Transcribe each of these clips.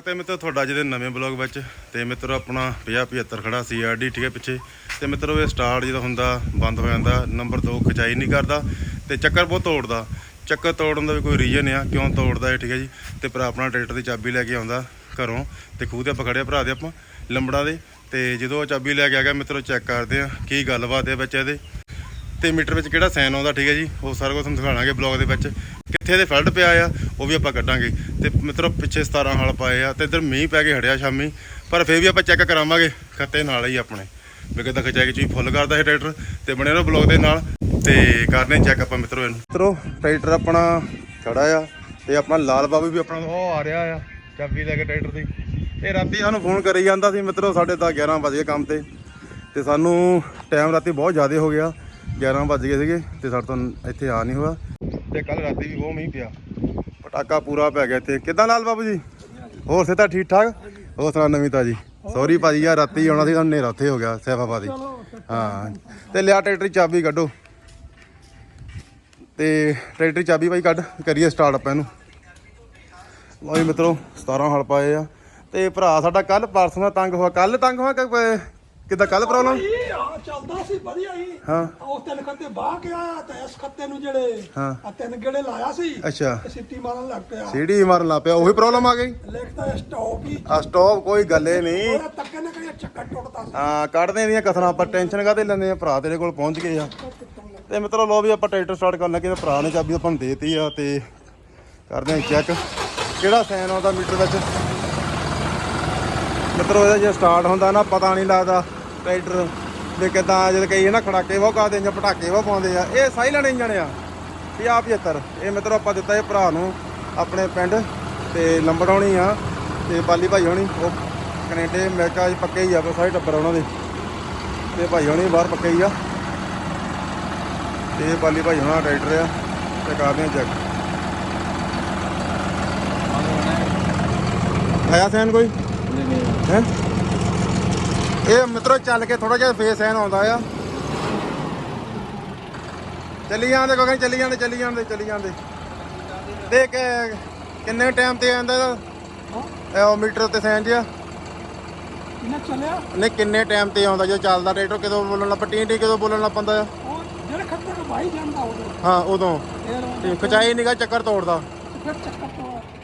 ਸਵਾਗਤ ਹੈ ਮਿੱਤਰੋ ਤੁਹਾਡਾ ਜਿਹਦੇ ਨਵੇਂ ਬਲੌਗ ਵਿੱਚ। ਤੇ ਮਿੱਤਰੋ ਆਪਣਾ 5075 ਖੜਾ ਸੀ ਆਰਡੀ ਠੀਕ ਹੈ ਪਿੱਛੇ। ਤੇ ਮਿੱਤਰੋ ਇਹ ਸਟਾਰਟ ਜਦੋਂ ਹੁੰਦਾ ਬੰਦ ਹੋ ਜਾਂਦਾ, ਨੰਬਰ 2 ਖਿਚਾਈ ਨਹੀਂ ਕਰਦਾ ਤੇ ਚੱਕਰ ਬਹੁਤ ਤੋੜਦਾ। ਚੱਕਰ ਤੋੜਨ ਦਾ ਵੀ ਕੋਈ ਰੀਜ਼ਨ ਆ, ਕਿਉਂ ਤੋੜਦਾ ਇਹ ਠੀਕ ਹੈ ਜੀ। ਤੇ ਭਰਾ ਆਪਣਾ ਟਰੈਕਟਰ ਦੀ ਚਾਬੀ ਲੈ ਕੇ ਆਉਂਦਾ ਘਰੋਂ ਤੇ ਖੂਹ ਤੇ ਆਪਾਂ ਖੜੇ ਭਰਾ ਦੇ ਆਪਾਂ ਲੰਬੜਾ ਦੇ। ਤੇ ਜਦੋਂ ਉਹ ਚਾਬੀ ਲੈ ਕੇ ਆ ਗਿਆ, ਮਿੱਤਰੋ ਚੈੱਕ ਕਰਦੇ ਆ ਕੀ ਗੱਲਬਾਤ ਹੈ ਵਿੱਚ ਇਹਦੇ ਤੇ ਮੀਟਰ ਵਿੱਚ ਕਿਹੜਾ ਸਾਈਨ ਆਉਂਦਾ, ਠੀਕ ਹੈ ਜੀ? ਉਹ ਸਾਰਾ ਕੁਝ ਤੁਹਾਨੂੰ ਦਿਖਾਣਾਗੇ ਬਲੌਗ ਦੇ ਵਿੱਚ। ਕਿੱਥੇ ਦੇ ਫਲਟ ਪਿਆ ਆ, ਉਹ ਵੀ ਆਪਾਂ ਕੱਢਾਂਗੇ। ਤੇ ਮਿੱਤਰੋ, ਪਿੱਛੇ 17 ਹਲ ਪਾਏ ਆ ਤੇ ਇਧਰ ਮੀਂਹ ਪੈ ਕੇ ਹਟਿਆ ਸ਼ਾਮੀ, ਪਰ ਫੇਰ ਵੀ ਆਪਾਂ ਚੈੱਕ ਕਰਾਵਾਂਗੇ, ਖੱਤੇ ਨਾਲ ਹੀ ਆਪਣੇ। ਵੀ ਕਿਦਾਂ ਖਿਚਾਈ ਚੀ ਫੁੱਲ ਕਰਦਾ ਇਹ ਟਰੈਕਟਰ ਤੇ ਬਣੇ ਰਹੋ ਬਲੌਗ ਦੇ ਨਾਲ, ਤੇ ਕਰਨੇ ਚੈੱਕ ਆਪਾਂ ਮਿੱਤਰੋ ਇਹਨੂੰ। ਮਿੱਤਰੋ ਟਰੈਕਟਰ ਆਪਣਾ ਖੜਾ ਆ, ਤੇ ਆਪਣਾ ਲਾਲ ਬਾਬੂ ਵੀ ਆਪਣਾ ਉਹ ਆ ਰਿਹਾ ਆ, ਚਾਬੀ ਲੈ ਕੇ ਟਰੈਕਟਰ ਦੀ ਇਹ ਰਾਤੀ ਸਾਨੂੰ ਫੋਨ ਕਰੀ ਜਾਂਦਾ ਸੀ ਮਿੱਤਰੋ ਸਾਡੇ ਤਾਂ 11 ਵਜੇ ਕੰਮ ਤੇ। ਤੇ ਸਾਨੂੰ ਟਾਈਮ ਰਾਤੀ ਬਹੁਤ ਜ਼ਿਆਦਾ ਹੋ ਗਿਆ। 11 ਵੱਜ ਗਏ ਸੀਗੇ ਤੇ ਸਾਡੇ ਤੋਂ ਇੱਥੇ ਆ ਨਹੀਂ ਹੋਇਆ। ਤੇ ਕੱਲ ਰਾਤੀ ਵੀ ਬਹੁਤ ਮੀਂਹ ਪਿਆ। ਪਟਾਕਾ ਪੂਰਾ ਪੈ ਗਿਆ ਇੱਥੇ। ਕਿੱਦਾਂ ਲਾਲ ਬਾਬੂ ਜੀ? ਹੋਰ ਸੇ ਤਾਂ ਠੀਕ ਠਾਕ? ਹੋਰ ਸੁਣਾ ਨਵੀਂ ਤਾਜੀ। ਸੌਰੀ ਭਾਜੀ ਯਾਰ ਰਾਤੀ ਆਉਣਾ ਸੀ ਤੁਹਾਨੂੰ ਹਨੇਰਾ ਉੱਥੇ ਹੋ ਗਿਆ ਸੈਫਾਬਾਦੀ ਹਾਂ। ਤੇ ਲਿਆ ਟਰੈਕਟਰ ਚਾਬੀ ਕੱਢੋ। ਤੇ ਟਰੈਕਟਰ ਚਾਬੀ ਭਾਈ ਕੱਢ ਕਰੀਏ ਸਟਾਰਟ ਆਪਾਂ ਇਹਨੂੰ। ਲਓ ਜੀ ਮਿੱਤਰੋ 17 ਹਲ ਪਾਏ ਆ। ਤੇ ਭਰਾ ਸਾਡਾ ਕੱਲ ਪਰਸੋਂ ਦਾ ਤੰਗ ਹੋਇਆ। ਕੱਲ ਤੰਗ ਹੋਇਆ ਕਿ ਕਿੱਦਾਂ ਕੱਲ ਪ੍ਰੋਬਲਮ ਆ ਚੱਲਦਾ ਸੀ ਵਧੀਆ ਹੀ ਹਾਂ। ਉਸ ਤਿੰਨ ਖੱਤੇ ਬਾਹ ਕੇ ਆਇਆ ਤੇ ਇਸ ਖੱਤੇ ਨੂੰ ਜਿਹੜੇ ਹਾਂ। ਆ ਤਿੰਨ ਗੇੜੇ ਲਾਇਆ ਸੀ ਅੱਛਾ। ਤੇ ਸਿੱਟੀ ਮਾਰਨ ਲੱਗ ਪਿਆ। ਸੀੜੀ ਮਾਰਨ ਲੱਗ ਪਿਆ ਉਹੀ ਪ੍ਰੋਬਲਮ ਆ ਗਈ? ਲਿਖਤਾ ਸਟਾਪ ਹੀ। ਆ ਸਟਾਪ ਕੋਈ ਗੱਲੇ ਨਹੀਂ। ਉਹਦਾ ਤੱਕੇ ਨੇ ਕਰਿਆ ਚੱਕਰ ਟੁੱਟਦਾ ਸੀ। ਆ ਕੱਢਦੇ ਦੀਆਂ ਕਥਨਾ ਆਪਾਂ ਟੈਨਸ਼ਨ ਕਾਤੇ ਲੈਂਦੇ ਆ? ਭਰਾ ਤੇਰੇ ਕੋਲ ਪਹੁੰਚ ਗਏ ਆ। ਤੇ ਮਿੱਤਰੋ ਲੋ ਵੀ ਆਪਾਂ ਟਰੈਕਟਰ ਸਟਾਰਟ ਕਰਨ ਲੱਗੇ ਤੇ ਭਰਾ ਨੇ ਚਾਬੀ ਆਪਾਂ ਨੂੰ ਦੇਤੀ ਆ ਤੇ ਕਰਦੇ ਆ ਚੈੱਕ ਕਿਹੜਾ ਸਾਈਨ ਆਉਂਦਾ ਮੀਟਰ ਵਿੱਚ? ਮਿੱਤਰੋ ਇਹਦਾ ਜੇ ਸਟਾਰਟ ਹੁੰਦਾ ਨਾ ਪਤਾ ਨਹੀਂ ਲੱਗਦਾ। ਟਰੈਕਟਰ ਵੀ ਕਿਦਾਂ ਜਦ ਕਈ ਨਾ ਖੜਾਕੇ ਉਹ ਕਾਦੇ ਜਾਂ ਪਟਾਕੇ ਉਹ ਪਾਉਂਦੇ ਆ। ਇਹ ਸਾਈਲੈਂਟ ਇੰਜਣ ਆ। 50 75 ਇਹ ਮਿੱਤਰੋ ਆਪਾਂ ਦਿੱਤਾ ਇਹ ਭਰਾ ਨੂੰ ਆਪਣੇ ਪਿੰਡ ਤੇ ਨੰਬਰ ਆਉਣੀ ਆ ਤੇ ਬਾਲੀ ਭਾਈ ਹੋਣੀ ਉਹ ਕੈਨੇਡਾ ਅਮਰੀਕਾ 'ਚ ਪੱਕੇ ਹੀ ਆ ਬਸ ਸਾਰੇ ਟੱਬਰ ਉਹਨਾਂ ਦੇ। ਤੇ ਭਾਈ ਹੋਣੀ ਬਾਹਰ ਪੱਕੇ ਹੀ ਆ। ਤੇ ਬਾਲੀ ਭਾਈ ਹੋਣਾ ਟਰੈਕਟਰ ਆ ਤੇ ਕਰਦੇ ਆ ਚੈੱਕ। ਆਇਆ ਸੈਨ ਕੋਈ? ਹੈ? ਇਹ ਮਿੱਤਰੋ ਚੱਲ ਕੇ ਥੋੜਾ ਜਿਹਾ ਫੇਸ ਐਨ ਆਉਂਦਾ ਆ। ਚੱਲੀ ਜਾਂਦੇ ਕੋਈ ਚੱਲੀ ਜਾਂਦੇ ਚੱਲੀ ਜਾਂਦੇ ਚੱਲੀ ਜਾਂਦੇ। ਕਿ- ਕਿੰਨੇ ਟਾਈਮ ਤੇ ਆਂਦਾ ਇਹਦਾ। ਇਹ ਉਹ ਮੀਟਰ ਤੇ ਸੈਨ ਜਿਆ ਇਹਨੇ ਚੱਲਿਆ? ਨਹੀਂ ਕਿੰਨੇ ਟਾਈਮ ਤੇ ਆਉਂਦਾ ਜਦੋਂ ਚੱਲਦਾ ਟਰੈਕਟਰ ਕਦੋਂ ਬੋਲਣ ਲੱਗ ਪੱਟੀ ਟੀ ਕਦੋਂ ਬੋਲਣ ਲੱਗ ਪੈਂਦਾ ਆ। ਜਿਹੜੇ ਨੂੰ ਭਾਈ ਜਾਂਦਾ ਉਦੋਂ। ਹਾਂ ਉਦੋਂ। ਖਚਾਈ ਨਿਗਾ ਚੱਕਰ ਤੋੜਦਾ। ਚੱਕਰ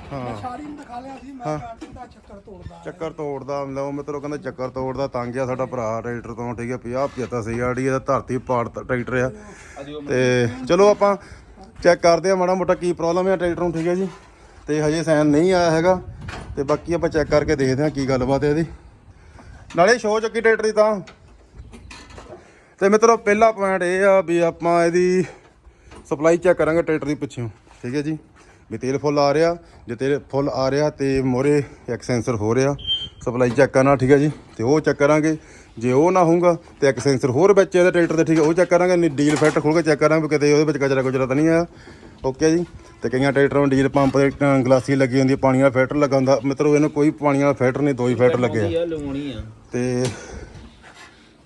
ਹਾਂ। ਮੈਂ ਸਾਰੀ ਨੂੰ ਦਿਖਾ ਲਿਆ ਸੀ ਮੈਂ ਕਾਰਟੂਨ ਦਾ ਚੱਕਰ ਤੋੜਦਾ ਚੱਕਰ ਤੋੜਦਾ ਲਓ ਮਿੱਤਰੋ ਕਹਿੰਦਾ ਚੱਕਰ ਤੋੜਦਾ ਤੰਗ ਆ ਸਾਡਾ ਭਰਾ ਟਰੈਕਟਰ ਤੋਂ ਠੀਕ ਹੈ 50 75 ਸੀਆਰਡੀ ਇਹਦਾ ਧਰਤੀ ਪਾੜ ਟਰੈਕਟਰ ਆ। ਤੇ ਚਲੋ ਆਪਾਂ ਚੈੱਕ ਕਰਦੇ ਆ ਮਾੜਾ ਮੋਟਾ ਕੀ ਪ੍ਰੋਬਲਮ ਹੈ ਟਰੈਕਟਰ ਨੂੰ ਠੀਕ ਹੈ ਜੀ। ਤੇ ਹਜੇ ਸਾਈਨ ਨਹੀਂ ਆਇਆ ਹੈਗਾ। ਤੇ ਬਾਕੀ ਆਪਾਂ ਚੈੱਕ ਕਰਕੇ ਦੇਖਦੇ ਹਾਂ ਕੀ ਗੱਲਬਾਤ ਹੈ ਇਹਦੀ। ਨਾਲੇ ਸ਼ੋ ਚੱਕੀ ਟਰੈਕਟਰ ਦੀ ਤਾਂ। ਤੇ ਮਿੱਤਰੋ ਪਹਿਲਾ ਪੁਆਇੰਟ ਇਹ ਆ ਵੀ ਆਪਾਂ ਇਹਦੀ ਸਪਲਾਈ ਚੈੱਕ ਕਰਾਂਗੇ ਟਰੈਕਟਰ ਦੀ ਪਿੱਛੋਂ ਠੀਕ ਹੈ ਜੀ। ਵੀ ਤੇਲ ਫੁੱਲ ਆ ਰਿਹਾ, ਜੇ ਤੇਲ ਫੁੱਲ ਆ ਰਿਹਾ ਤੇ ਮੋਰੇ ਇੱਕ ਸੈਂਸਰ ਹੋ ਰਿਹਾ। ਸਪਲਾਈ ਚੈੱਕ ਕਰਨਾ, ਠੀਕ ਹੈ ਜੀ? ਤੇ ਉਹ ਚੈੱਕ ਕਰਾਂਗੇ। ਜੇ ਉਹ ਨਾ ਹੋਊਗਾ ਤੇ ਇੱਕ ਸੈਂਸਰ ਹੋਰ ਵਿੱਚ ਇਹਦੇ ਟਰੈਕਟਰ ਦੇ ਠੀਕ ਹੈ, ਉਹ ਚੈੱਕ ਕਰਾਂਗੇ। ਨਹੀਂ ਡੀਲ ਫਿਲਟਰ ਖੋਲ ਕੇ ਚੈੱਕ ਕਰਾਂਗੇ ਵੀ ਕਿਤੇ ਉਹਦੇ ਵਿੱਚ ਕਚਰਾ ਕੁਚਰਾ ਤਾਂ ਨਹੀਂ ਆਇਆ। ਓਕੇ ਜੀ? ਤੇ ਕਈਆਂ ਟਰੈਕਟਰਾਂ ਨੂੰ ਡੀਜ਼ਲ ਪੰਪ ਦੇ ਗਲਾਸੀ ਲੱਗੀ ਹੁੰਦੀ ਪਾਣੀ ਵਾਲਾ ਫਿਲਟਰ ਲੱਗਾ ਹੁੰਦਾ। ਮਿੱਤਰੋ, ਇਹਨੂੰ ਕੋਈ ਪਾਣੀ ਵਾਲਾ ਫਿਲਟਰ ਨਹੀਂ, ਦੋ ਹੀ ਫਿਲਟਰ ਲੱਗੇ ਆ। ਤੇ